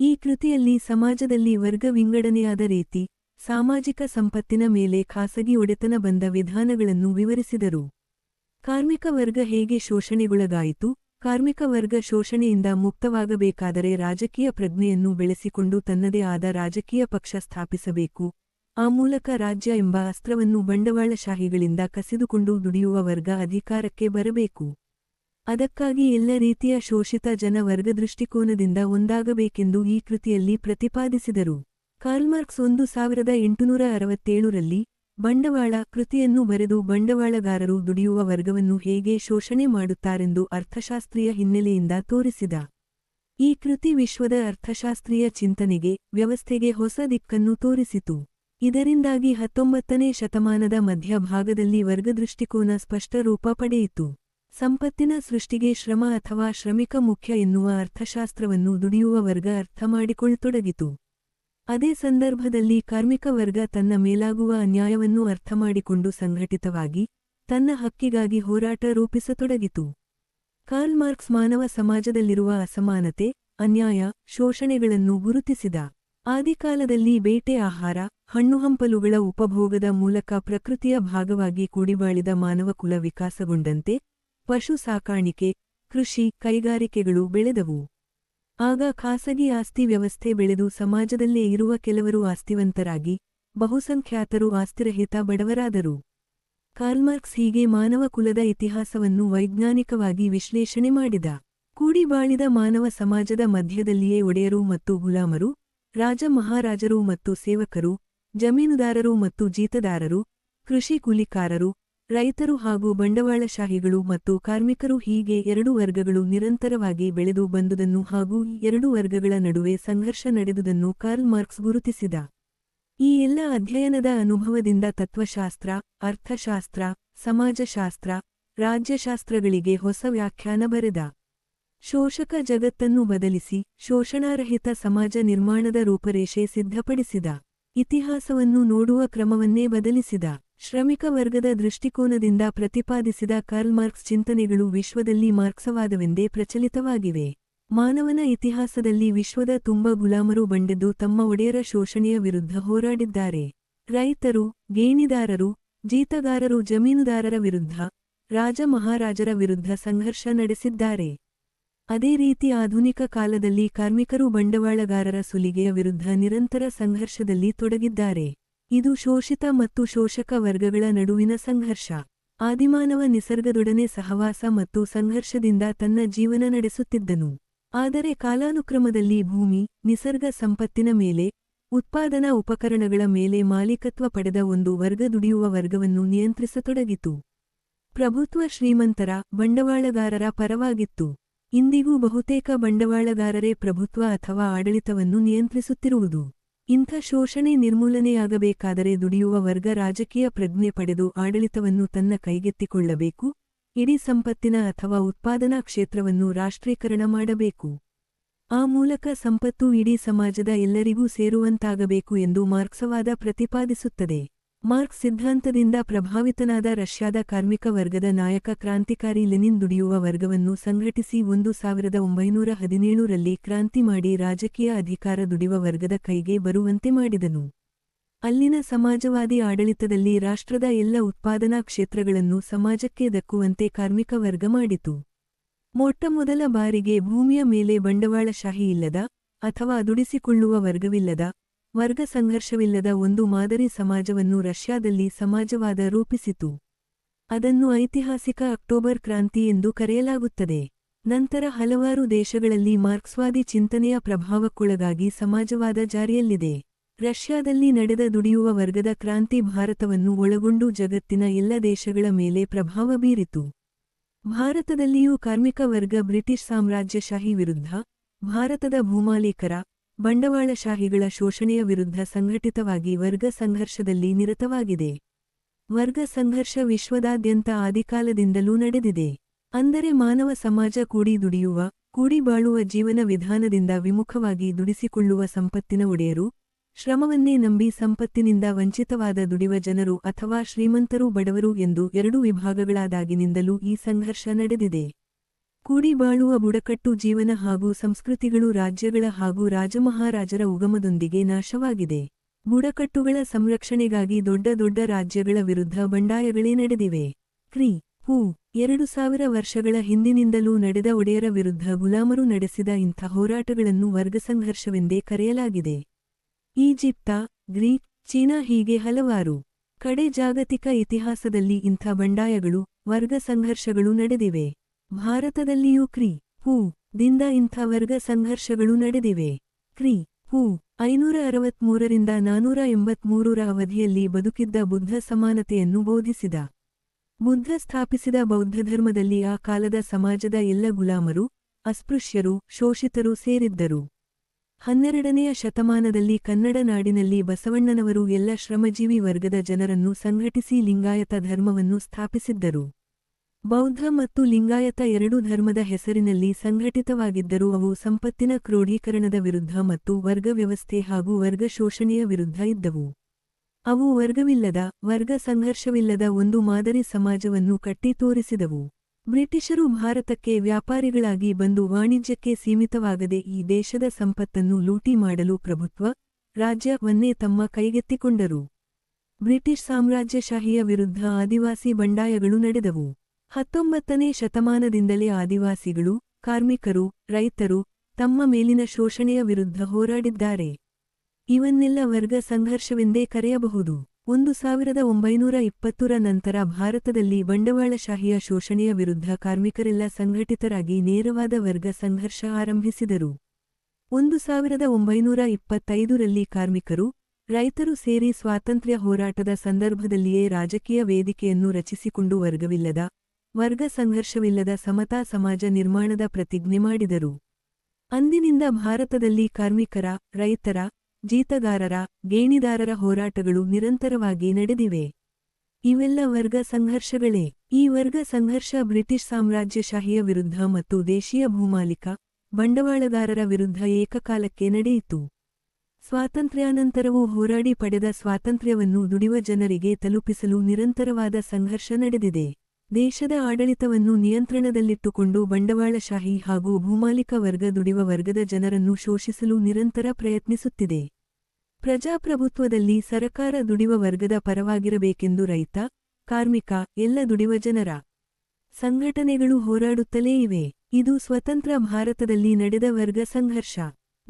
ಈ ಕೃತಿಯಲ್ಲಿ ಸಮಾಜದಲ್ಲಿ ವರ್ಗ ವಿಂಗಡಣೆಯಾದ ರೀತಿ ಸಾಮಾಜಿಕ ಸಂಪತ್ತಿನ ಮೇಲೆ ಖಾಸಗಿ ಒಡೆತನ ಬಂದ ವಿಧಾನಗಳನ್ನು ವಿವರಿಸಿದರು. ಕಾರ್ಮಿಕ ವರ್ಗ ಹೇಗೆ ಶೋಷಣೆಗೊಳಗಾಯಿತು, ಕಾರ್ಮಿಕ ವರ್ಗ ಶೋಷಣೆಯಿಂದ ಮುಕ್ತವಾಗಬೇಕಾದರೆ ರಾಜಕೀಯ ಪ್ರಜ್ಞೆಯನ್ನು ಬೆಳೆಸಿಕೊಂಡು ತನ್ನದೇ ಆದ ರಾಜಕೀಯ ಪಕ್ಷ ಸ್ಥಾಪಿಸಬೇಕು ಆ ಮೂಲಕ ರಾಜ್ಯ ಎಂಬ ಅಸ್ತ್ರವನ್ನು ಬಂಡವಾಳಶಾಹಿಗಳಿಂದ ಕಸಿದುಕೊಂಡು ದುಡಿಯುವ ವರ್ಗ ಅಧಿಕಾರಕ್ಕೆ ಬರಬೇಕು. ಅದಕ್ಕಾಗಿ ಎಲ್ಲ ರೀತಿಯ ಶೋಷಿತ ಜನ ವರ್ಗ ದೃಷ್ಟಿಕೋನದಿಂದ ಒಂದಾಗಬೇಕೆಂದು ಈ ಕೃತಿಯಲ್ಲಿ ಪ್ರತಿಪಾದಿಸಿದರು. ಕಾರ್ಲ್ಮಾರ್ಕ್ಸ್ ಒಂದು ಸಾವಿರದ ಎಂಟುನೂರ ಅರವತ್ತೇಳರಲ್ಲಿ ಬಂಡವಾಳ ಕೃತಿಯನ್ನು ಬರೆದು ಬಂಡವಾಳಗಾರರು ದುಡಿಯುವ ವರ್ಗವನ್ನು ಹೇಗೆ ಶೋಷಣೆ ಮಾಡುತ್ತಾರೆಂದು ಅರ್ಥಶಾಸ್ತ್ರೀಯ ಹಿನ್ನೆಲೆಯಿಂದ ತೋರಿಸಿದ. ಈ ಕೃತಿ ವಿಶ್ವದ ಅರ್ಥಶಾಸ್ತ್ರೀಯ ಚಿಂತನೆಗೆ ವ್ಯವಸ್ಥೆಗೆ ಹೊಸ ದಿಕ್ಕನ್ನು ತೋರಿಸಿತು. ಇದರಿಂದಾಗಿ ಹತ್ತೊಂಬತ್ತನೇ ಶತಮಾನದ ಮಧ್ಯಭಾಗದಲ್ಲಿ ವರ್ಗದೃಷ್ಟಿಕೋನ ಸ್ಪಷ್ಟ ರೂಪ ಪಡೆಯಿತು. ಸಂಪತ್ತಿನ ಸೃಷ್ಟಿಗೆ ಶ್ರಮ ಅಥವಾ ಶ್ರಮಿಕ ಮುಖ್ಯ ಎನ್ನುವ ಅರ್ಥಶಾಸ್ತ್ರವನ್ನು ದುಡಿಯುವ ವರ್ಗ ಅರ್ಥಮಾಡಿಕೊಳ್ಳತೊಡಗಿತು ಅದೇ ಸಂದರ್ಭದಲ್ಲಿ ಕಾರ್ಮಿಕ ವರ್ಗ ತನ್ನ ಮೇಲಾಗುವ ಅನ್ಯಾಯವನ್ನು ಅರ್ಥಮಾಡಿಕೊಂಡು ಸಂಘಟಿತವಾಗಿ ತನ್ನ ಹಕ್ಕಿಗಾಗಿ ಹೋರಾಟ ರೂಪಿಸತೊಡಗಿತು. ಕಾರ್ಲ್ ಮಾರ್ಕ್ಸ್ ಮಾನವ ಸಮಾಜದಲ್ಲಿರುವ ಅಸಮಾನತೆ, ಅನ್ಯಾಯ, ಶೋಷಣೆಗಳನ್ನು ಗುರುತಿಸಿದ. ಆದಿಕಾಲದಲ್ಲಿ ಬೇಟೆ ಆಹಾರ ಹಣ್ಣುಹಂಪಲುಗಳ ಉಪಭೋಗದ ಮೂಲಕ ಪ್ರಕೃತಿಯ ಭಾಗವಾಗಿ ಕೂಡಿಬಾಳಿದ ಮಾನವಕುಲ ವಿಕಾಸಗೊಂಡಂತೆ ಪಶು ಸಾಕಾಣಿಕೆ, ಕೃಷಿ, ಕೈಗಾರಿಕೆಗಳು ಬೆಳೆದವು. ಆಗ ಖಾಸಗಿ ಆಸ್ತಿ ವ್ಯವಸ್ಥೆ ಬೆಳೆದು ಸಮಾಜದಲ್ಲೇ ಇರುವ ಕೆಲವರು ಆಸ್ತಿವಂತರಾಗಿ, ಬಹುಸಂಖ್ಯಾತರು ಆಸ್ತಿರಹಿತ ಬಡವರಾದರು. ಕಾರ್ಲ್ಮಾರ್ಕ್ಸ್ ಹೀಗೆ ಮಾನವ ಕುಲದ ಇತಿಹಾಸವನ್ನು ವೈಜ್ಞಾನಿಕವಾಗಿ ವಿಶ್ಲೇಷಣೆ ಮಾಡಿದ. ಕೂಡಿಬಾಳಿದ ಮಾನವ ಸಮಾಜದ ಮಧ್ಯದಲ್ಲಿಯೇ ಒಡೆಯರು ಮತ್ತು ಗುಲಾಮರು ರಾಜ ಮಹಾರಾಜರು ಮತ್ತು ಸೇವಕರು, ಜಮೀನುದಾರರು ಮತ್ತು ಜೀತದಾರರು, ಕೃಷಿ ಕೂಲಿಕಾರರು, ರೈತರು ಹಾಗೂ ಬಂಡವಾಳಶಾಹಿಗಳು ಮತ್ತು ಕಾರ್ಮಿಕರು ಹೀಗೆ ಎರಡು ವರ್ಗಗಳು ನಿರಂತರವಾಗಿ ಬೆಳೆದು ಬಂದುದನ್ನು ಹಾಗೂ ಎರಡು ವರ್ಗಗಳ ನಡುವೆ ಸಂಘರ್ಷ ನಡೆದುದನ್ನು ಕಾರ್ಲ್ ಮಾರ್ಕ್ಸ್ ಗುರುತಿಸಿದ. ಈ ಎಲ್ಲ ಅಧ್ಯಯನದ ಅನುಭವದಿಂದ ತತ್ವಶಾಸ್ತ್ರ, ಅರ್ಥಶಾಸ್ತ್ರ, ಸಮಾಜಶಾಸ್ತ್ರ, ರಾಜ್ಯಶಾಸ್ತ್ರಗಳಿಗೆ ಹೊಸ ವ್ಯಾಖ್ಯಾನ ಬರೆದ. ಶೋಷಕ ಜಗತ್ತನ್ನು ಬದಲಿಸಿ ಶೋಷಣಾರಹಿತ ಸಮಾಜ ನಿರ್ಮಾಣದ ರೂಪರೇಷೆ ಸಿದ್ಧಪಡಿಸಿದ. ಇತಿಹಾಸವನ್ನು ನೋಡುವ ಕ್ರಮವನ್ನೇ ಬದಲಿಸಿದ. ಶ್ರಮಿಕ ವರ್ಗದ ದೃಷ್ಟಿಕೋನದಿಂದ ಪ್ರತಿಪಾದಿಸಿದ ಕಾರ್ಲ್ ಮಾರ್ಕ್ಸ್ ಚಿಂತನೆಗಳು ವಿಶ್ವದಲ್ಲಿ ಮಾರ್ಕ್ಸವಾದವೆಂದೇ ಪ್ರಚಲಿತವಾಗಿವೆ. ಮಾನವನ ಇತಿಹಾಸದಲ್ಲಿ ವಿಶ್ವದ ತುಂಬ ಗುಲಾಮರು ಬಂಡೆದ್ದು ತಮ್ಮ ಒಡೆಯರ ಶೋಷಣೆಯ ವಿರುದ್ಧ ಹೋರಾಡಿದ್ದಾರೆ. ರೈತರು, ಗೇಣಿದಾರರು, ಜೀತಗಾರರು, ಜಮೀನುದಾರರ ವಿರುದ್ಧ, ರಾಜ ಮಹಾರಾಜರ ವಿರುದ್ಧ ಸಂಘರ್ಷ ನಡೆಸಿದ್ದಾರೆ. ಅದೇ ರೀತಿ ಆಧುನಿಕ ಕಾಲದಲ್ಲಿ ಕಾರ್ಮಿಕರು ಬಂಡವಾಳಗಾರರ ಸುಲಿಗೆಯ ವಿರುದ್ಧ ನಿರಂತರ ಸಂಘರ್ಷದಲ್ಲಿ ತೊಡಗಿದ್ದಾರೆ. ಇದು ಶೋಷಿತ ಮತ್ತು ಶೋಷಕ ವರ್ಗಗಳ ನಡುವಿನ ಸಂಘರ್ಷ. ಆದಿಮಾನವ ನಿಸರ್ಗದೊಡನೆ ಸಹವಾಸ ಮತ್ತು ಸಂಘರ್ಷದಿಂದ ತನ್ನ ಜೀವನ ನಡೆಸುತ್ತಿದ್ದನು. ಆದರೆ ಕಾಲಾನುಕ್ರಮದಲ್ಲಿ ಭೂಮಿ, ನಿಸರ್ಗ ಸಂಪತ್ತಿನ ಮೇಲೆ, ಉತ್ಪಾದನಾ ಉಪಕರಣಗಳ ಮೇಲೆ ಮಾಲೀಕತ್ವ ಪಡೆದ ಒಂದು ವರ್ಗ ದುಡಿಯುವ ವರ್ಗವನ್ನು ನಿಯಂತ್ರಿಸತೊಡಗಿತು. ಪ್ರಭುತ್ವ ಶ್ರೀಮಂತರ, ಬಂಡವಾಳಗಾರರ ಪರವಾಗಿತ್ತು. ಇಂದಿಗೂ ಬಹುತೇಕ ಬಂಡವಾಳಗಾರರೇ ಪ್ರಭುತ್ವ ಅಥವಾ ಆಡಳಿತವನ್ನು ನಿಯಂತ್ರಿಸುತ್ತಿರುವುದು. ಇಂಥ ಶೋಷಣೆ ನಿರ್ಮೂಲನೆಯಾಗಬೇಕಾದರೆ ದುಡಿಯುವ ವರ್ಗ ರಾಜಕೀಯ ಪ್ರಜ್ಞೆ ಪಡೆದು ಆಡಳಿತವನ್ನು ತನ್ನ ಕೈಗೆತ್ತಿಕೊಳ್ಳಬೇಕು, ಇಡೀ ಸಂಪತ್ತಿನ ಅಥವಾ ಉತ್ಪಾದನಾ ಕ್ಷೇತ್ರವನ್ನು ರಾಷ್ಟ್ರೀಕರಣ ಮಾಡಬೇಕು. ಆ ಮೂಲಕ ಸಂಪತ್ತು ಇಡೀ ಸಮಾಜದ ಎಲ್ಲರಿಗೂ ಸೇರುವಂತಾಗಬೇಕು ಎಂದು ಮಾರ್ಕ್ಸವಾದ ಪ್ರತಿಪಾದಿಸುತ್ತದೆ. ಮಾರ್ಕ್ಸ್ ಸಿದ್ಧಾಂತದಿಂದ ಪ್ರಭಾವಿತನಾದ ರಷ್ಯಾದ ಕಾರ್ಮಿಕ ವರ್ಗದ ನಾಯಕ, ಕ್ರಾಂತಿಕಾರಿ ಲೆನಿನ್ ದುಡಿಯುವ ವರ್ಗವನ್ನು ಸಂಘಟಿಸಿ ಒಂದು ಸಾವಿರದ ಒಂಬೈನೂರ ಹದಿನೇಳರಲ್ಲಿ ಕ್ರಾಂತಿ ಮಾಡಿ ರಾಜಕೀಯ ಅಧಿಕಾರ ದುಡಿಯುವ ವರ್ಗದ ಕೈಗೆ ಬರುವಂತೆ ಮಾಡಿದನು. ಅಲ್ಲಿನ ಸಮಾಜವಾದಿ ಆಡಳಿತದಲ್ಲಿ ರಾಷ್ಟ್ರದ ಎಲ್ಲ ಉತ್ಪಾದನಾ ಕ್ಷೇತ್ರಗಳನ್ನು ಸಮಾಜಕ್ಕೆ ದಕ್ಕುವಂತೆ ಕಾರ್ಮಿಕ ವರ್ಗ ಮಾಡಿತು. ಮೊಟ್ಟಮೊದಲ ಬಾರಿಗೆ ಭೂಮಿಯ ಮೇಲೆ ಬಂಡವಾಳಶಾಹಿ ಇಲ್ಲದ ಅಥವಾ ದುಡಿಸಿಕೊಳ್ಳುವ ವರ್ಗವಿಲ್ಲದ ವರ್ಗ ಸಂಘರ್ಷವಿಲ್ಲದ ಒಂದು ಮಾದರಿ ಸಮಾಜವನ್ನು ರಷ್ಯಾದಲ್ಲಿ ಸಮಾಜವಾದ ರೂಪಿಸಿತು. ಅದನ್ನು ಐತಿಹಾಸಿಕ ಅಕ್ಟೋಬರ್ ಕ್ರಾಂತಿ ಎಂದು ಕರೆಯಲಾಗುತ್ತದೆ. ನಂತರ ಹಲವಾರು ದೇಶಗಳಲ್ಲಿ ಮಾರ್ಕ್ಸ್ವಾದಿ ಚಿಂತನೆಯ ಪ್ರಭಾವಕ್ಕೊಳಗಾಗಿ ಸಮಾಜವಾದ ಜಾರಿಯಲ್ಲಿದೆ. ರಷ್ಯಾದಲ್ಲಿ ನಡೆದ ದುಡಿಯುವ ವರ್ಗದ ಕ್ರಾಂತಿ ಭಾರತವನ್ನು ಒಳಗೊಂಡು ಜಗತ್ತಿನ ಎಲ್ಲ ದೇಶಗಳ ಮೇಲೆ ಪ್ರಭಾವ ಬೀರಿತು. ಭಾರತದಲ್ಲಿಯೂ ಕಾರ್ಮಿಕ ವರ್ಗ ಬ್ರಿಟಿಷ್ ಸಾಮ್ರಾಜ್ಯಶಾಹಿ ವಿರುದ್ಧ, ಭಾರತದ ಭೂಮಾಲೀಕರ ಬಂಡವಾಳಶಾಹಿಗಳ ಶೋಷಣೆಯ ವಿರುದ್ಧ ಸಂಘಟಿತವಾಗಿ ವರ್ಗ ಸಂಘರ್ಷದಲ್ಲಿ ನಿರತವಾಗಿದೆ. ವರ್ಗ ಸಂಘರ್ಷ ವಿಶ್ವದಾದ್ಯಂತ ಆದಿಕಾಲದಿಂದಲೂ ನಡೆದಿದೆ. ಅಂದರೆ ಮಾನವ ಸಮಾಜ ಕೂಡಿ ದುಡಿಯುವ, ಕೂಡಿ ಬಾಳುವ ಜೀವನ ವಿಧಾನದಿಂದ ವಿಮುಖವಾಗಿ ದುಡಿಸಿಕೊಳ್ಳುವ ಸಂಪತ್ತಿನ ಒಡೆಯರು, ಶ್ರಮವನ್ನೇ ನಂಬಿ ಸಂಪತ್ತಿನಿಂದ ವಂಚಿತವಾದ ದುಡಿವ ಜನರು ಅಥವಾ ಶ್ರೀಮಂತರು ಬಡವರು ಎಂದು ಎರಡು ವಿಭಾಗಗಳಾದಾಗಿನಿಂದಲೂ ಈ ಸಂಘರ್ಷ ನಡೆದಿದೆ. ಕೂಡಿ ಬಾಳುವ ಬುಡಕಟ್ಟು ಜೀವನ ಹಾಗೂ ಸಂಸ್ಕೃತಿಗಳು ರಾಜ್ಯಗಳ ಹಾಗೂ ರಾಜಮಹಾರಾಜರ ಉಗಮದೊಂದಿಗೆ ನಾಶವಾಗಿದೆ. ಬುಡಕಟ್ಟುಗಳ ಸಂರಕ್ಷಣೆಗಾಗಿ ದೊಡ್ಡ ದೊಡ್ಡ ರಾಜ್ಯಗಳ ವಿರುದ್ಧ ಬಂಡಾಯಗಳೇ ನಡೆದಿವೆ. ಕ್ರಿ. ಹೂ. ಎರಡು ಸಾವಿರ ವರ್ಷಗಳ ಹಿಂದಿನಿಂದಲೂ ನಡೆದ ಒಡೆಯರ ವಿರುದ್ಧ ಗುಲಾಮರು ನಡೆಸಿದ ಇಂಥ ಹೋರಾಟಗಳನ್ನು ವರ್ಗ ಸಂಘರ್ಷವೆಂದೇ ಕರೆಯಲಾಗಿದೆ. ಈಜಿಪ್ತ, ಗ್ರೀಕ್, ಚೀನಾ ಹೀಗೆ ಹಲವಾರು ಕಡೆ ಜಾಗತಿಕ ಇತಿಹಾಸದಲ್ಲಿ ಇಂಥ ಬಂಡಾಯಗಳು, ವರ್ಗ ಸಂಘರ್ಷಗಳು ನಡೆದಿವೆ. ಭಾರತದಲ್ಲಿಯೂ ಕ್ರಿ, ಹೂ, ದಿಂದ ಇಂಥ ವರ್ಗ ಸಂಘರ್ಷಗಳು ನಡೆದಿವೆ. ಕ್ರಿ, ಹೂ ಐನೂರ ಅರವತ್ಮೂರರಿಂದ ನಾನೂರ ಎಂಬತ್ಮೂರರ ಅವಧಿಯಲ್ಲಿ ಬದುಕಿದ್ದ ಬುದ್ಧ ಸಮಾನತೆಯನ್ನು ಬೋಧಿಸಿದ. ಬುದ್ಧ ಸ್ಥಾಪಿಸಿದ ಬೌದ್ಧ ಧರ್ಮದಲ್ಲಿ ಆ ಕಾಲದ ಸಮಾಜದ ಎಲ್ಲ ಗುಲಾಮರು, ಅಸ್ಪೃಶ್ಯರು, ಶೋಷಿತರು ಸೇರಿದ್ದರು. ಹನ್ನೆರಡನೆಯ ಶತಮಾನದಲ್ಲಿ ಕನ್ನಡ ನಾಡಿನಲ್ಲಿ ಬಸವಣ್ಣನವರು ಎಲ್ಲ ಶ್ರಮಜೀವಿ ವರ್ಗದ ಜನರನ್ನು ಸಂಘಟಿಸಿ ಲಿಂಗಾಯತ ಧರ್ಮವನ್ನು ಸ್ಥಾಪಿಸಿದ್ದರು. ಬೌದ್ಧ ಮತ್ತು ಲಿಂಗಾಯತ ಎರಡೂ ಧರ್ಮದ ಹೆಸರಿನಲ್ಲಿ ಸಂಘಟಿತವಾಗಿದ್ದರೂ ಅವು ಸಂಪತ್ತಿನ ಕ್ರೋಢೀಕರಣದ ವಿರುದ್ಧ ಮತ್ತು ವರ್ಗ ವ್ಯವಸ್ಥೆ ಹಾಗೂ ವರ್ಗ ಶೋಷಣೆಯ ವಿರುದ್ಧ ಇದ್ದವು. ಅವು ವರ್ಗವಿಲ್ಲದ, ವರ್ಗ ಸಂಘರ್ಷವಿಲ್ಲದ ಒಂದು ಮಾದರಿ ಸಮಾಜವನ್ನು ಕಟ್ಟಿ ತೋರಿಸಿದವು. ಬ್ರಿಟಿಷರು ಭಾರತಕ್ಕೆ ವ್ಯಾಪಾರಿಗಳಾಗಿ ಬಂದು ವಾಣಿಜ್ಯಕ್ಕೆ ಸೀಮಿತವಾಗದೆ ಈ ದೇಶದ ಸಂಪತ್ತನ್ನು ಲೂಟಿ ಮಾಡಲು ಪ್ರಭುತ್ವ, ರಾಜ್ಯವನ್ನೇ ತಮ್ಮ ಕೈಗೆತ್ತಿಕೊಂಡರು. ಬ್ರಿಟಿಷ್ ಸಾಮ್ರಾಜ್ಯಶಾಹಿಯ ವಿರುದ್ಧ ಆದಿವಾಸಿ ಬಂಡಾಯಗಳು ನಡೆದವು. ಹತ್ತೊಂಬತ್ತನೇ ಶತಮಾನದಿಂದಲೇ ಆದಿವಾಸಿಗಳು, ಕಾರ್ಮಿಕರು, ರೈತರು ತಮ್ಮ ಮೇಲಿನ ಶೋಷಣೆಯ ವಿರುದ್ಧ ಹೋರಾಡಿದ್ದಾರೆ. ಇವನ್ನೆಲ್ಲ ವರ್ಗ ಸಂಘರ್ಷವೆಂದೇ ಕರೆಯಬಹುದು. ಒಂದು ಸಾವಿರದ ಒಂಬೈನೂರ ಇಪ್ಪತ್ತರ ನಂತರ ಭಾರತದಲ್ಲಿ ಬಂಡವಾಳಶಾಹಿಯ ಶೋಷಣೆಯ ವಿರುದ್ಧ ಕಾರ್ಮಿಕರೆಲ್ಲ ಸಂಘಟಿತರಾಗಿ ನೇರವಾದ ವರ್ಗ ಸಂಘರ್ಷ ಆರಂಭಿಸಿದರು. ಒಂದು ಸಾವಿರದ ಒಂಬೈನೂರ ಇಪ್ಪತ್ತೈದರಲ್ಲಿ ಕಾರ್ಮಿಕರು, ರೈತರು ಸೇರಿ ಸ್ವಾತಂತ್ರ್ಯ ಹೋರಾಟದ ಸಂದರ್ಭದಲ್ಲಿಯೇ ರಾಜಕೀಯ ವೇದಿಕೆಯನ್ನು ರಚಿಸಿಕೊಂಡು ವರ್ಗವಿಲ್ಲದ ವರ್ಗ ಸಂಘರ್ಷವಿಲ್ಲದ ಸಮತಾ ಸಮಾಜ ನಿರ್ಮಾಣದ ಪ್ರತಿಜ್ಞೆ ಮಾಡಿದರು. ಅಂದಿನಿಂದ ಭಾರತದಲ್ಲಿ ಕಾರ್ಮಿಕರ, ರೈತರ, ಜೀತಗಾರರ, ಗೇಣಿದಾರರ ಹೋರಾಟಗಳು ನಿರಂತರವಾಗಿ ನಡೆದಿವೆ. ಇವೆಲ್ಲ ವರ್ಗ ಸಂಘರ್ಷಗಳೇ. ಈ ವರ್ಗ ಸಂಘರ್ಷ ಬ್ರಿಟಿಷ್ ಸಾಮ್ರಾಜ್ಯಶಾಹಿಯ ವಿರುದ್ಧ ಮತ್ತು ದೇಶೀಯ ಭೂಮಾಲಿಕ, ಬಂಡವಾಳಗಾರರ ವಿರುದ್ಧ ಏಕಕಾಲಕ್ಕೆ ನಡೆಯಿತು. ಸ್ವಾತಂತ್ರ್ಯಾನಂತರವೂ ಹೋರಾಡಿ ಪಡೆದ ಸ್ವಾತಂತ್ರ್ಯವನ್ನು ದುಡಿವ ಜನರಿಗೆ ತಲುಪಿಸಲು ನಿರಂತರವಾದ ಸಂಘರ್ಷ ನಡೆದಿದೆ. ದೇಶದ ಆಡಳಿತವನ್ನು ನಿಯಂತ್ರಣದಲ್ಲಿಟ್ಟುಕೊಂಡು ಬಂಡವಾಳಶಾಹಿ ಹಾಗೂ ಭೂಮಾಲಿಕ ವರ್ಗ ದುಡಿವ ವರ್ಗದ ಜನರನ್ನು ಶೋಷಿಸಲು ನಿರಂತರ ಪ್ರಯತ್ನಿಸುತ್ತಿದೆ. ಪ್ರಜಾಪ್ರಭುತ್ವದಲ್ಲಿ ಸರಕಾರ ದುಡಿವ ವರ್ಗದ ಪರವಾಗಿರಬೇಕೆಂದು ರೈತ, ಕಾರ್ಮಿಕ, ಎಲ್ಲ ದುಡಿವ ಜನರ ಸಂಘಟನೆಗಳು ಹೋರಾಡುತ್ತಲೇ ಇವೆ. ಇದು ಸ್ವತಂತ್ರ ಭಾರತದಲ್ಲಿ ನಡೆದ ವರ್ಗ ಸಂಘರ್ಷ.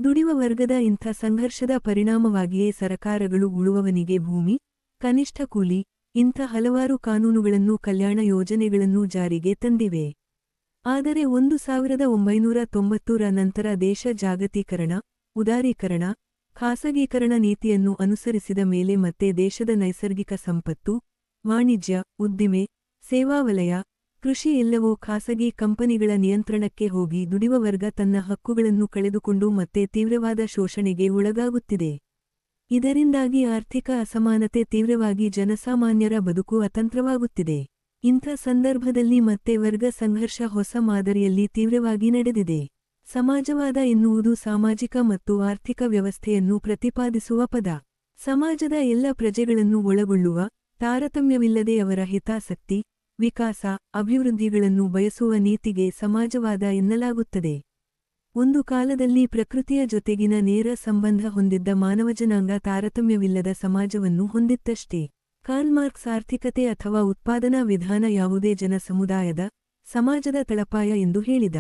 ದುಡಿವ ವರ್ಗದ ಇಂಥ ಸಂಘರ್ಷದ ಪರಿಣಾಮವಾಗಿಯೇ ಸರಕಾರಗಳು ಉಳುವವನಿಗೆ ಭೂಮಿ, ಕನಿಷ್ಠ ಕೂಲಿ ಇಂಥ ಹಲವಾರು ಕಾನೂನುಗಳನ್ನು ಕಲ್ಯಾಣ ಯೋಜನೆಗಳನ್ನು ಜಾರಿಗೆ ತಂದಿವೆ. ಆದರೆ ಒಂದು ಸಾವಿರದ ಒಂಬೈನೂರ ತೊಂಬತ್ತರ ನಂತರ ದೇಶ ಜಾಗತೀಕರಣ, ಉದಾರೀಕರಣ, ಖಾಸಗೀಕರಣ ನೀತಿಯನ್ನು ಅನುಸರಿಸಿದ ಮೇಲೆ ಮತ್ತೆ ದೇಶದ ನೈಸರ್ಗಿಕ ಸಂಪತ್ತು, ವಾಣಿಜ್ಯ, ಉದ್ದಿಮೆ, ಸೇವಾ ವಲಯ, ಕೃಷಿ ಎಲ್ಲವೂ ಖಾಸಗಿ ಕಂಪನಿಗಳ ನಿಯಂತ್ರಣಕ್ಕೆ ಹೋಗಿ ದುಡಿವ ವರ್ಗ ತನ್ನ ಹಕ್ಕುಗಳನ್ನು ಕಳೆದುಕೊಂಡು ಮತ್ತೆ ತೀವ್ರವಾದ ಶೋಷಣೆಗೆ ಒಳಗಾಗುತ್ತಿದೆ. ಇದರಿಂದಾಗಿ ಆರ್ಥಿಕ ಅಸಮಾನತೆ ತೀವ್ರವಾಗಿ ಜನಸಾಮಾನ್ಯರ ಬದುಕು ಅತಂತ್ರವಾಗುತ್ತಿದೆ. ಇಂಥ ಸಂದರ್ಭದಲ್ಲಿ ಮತ್ತೆ ವರ್ಗ ಸಂಘರ್ಷ ಹೊಸ ಮಾದರಿಯಲ್ಲಿ ತೀವ್ರವಾಗಿ ನಡೆದಿದೆ. ಸಮಾಜವಾದ ಎನ್ನುವುದು ಸಾಮಾಜಿಕ ಮತ್ತು ಆರ್ಥಿಕ ವ್ಯವಸ್ಥೆಯನ್ನು ಪ್ರತಿಪಾದಿಸುವ ಪದ. ಸಮಾಜದ ಎಲ್ಲ ಪ್ರಜೆಗಳನ್ನು ಒಳಗೊಳ್ಳುವ, ತಾರತಮ್ಯವಿಲ್ಲದೆ ಅವರ ಹಿತಾಸಕ್ತಿ, ವಿಕಾಸ, ಅಭಿವೃದ್ಧಿಗಳನ್ನು ಬಯಸುವ ನೀತಿಗೆ ಸಮಾಜವಾದ ಎನ್ನಲಾಗುತ್ತದೆ. ಒಂದು ಕಾಲದಲ್ಲಿ ಪ್ರಕೃತಿಯ ಜೊತೆಗಿನ ನೇರ ಸಂಬಂಧ ಹೊಂದಿದ್ದ ಮಾನವಜನಾಂಗ ತಾರತಮ್ಯವಿಲ್ಲದ ಸಮಾಜವನ್ನು ಹೊಂದಿತ್ತಷ್ಟೇ. ಕಾರ್ಲ್ಮಾರ್ಕ್ಸ್ ಆರ್ಥಿಕತೆ ಅಥವಾ ಉತ್ಪಾದನಾ ವಿಧಾನ ಯಾವುದೇ ಜನ ಸಮುದಾಯದ ಸಮಾಜದ ತಳಪಾಯ ಎಂದು ಹೇಳಿದ.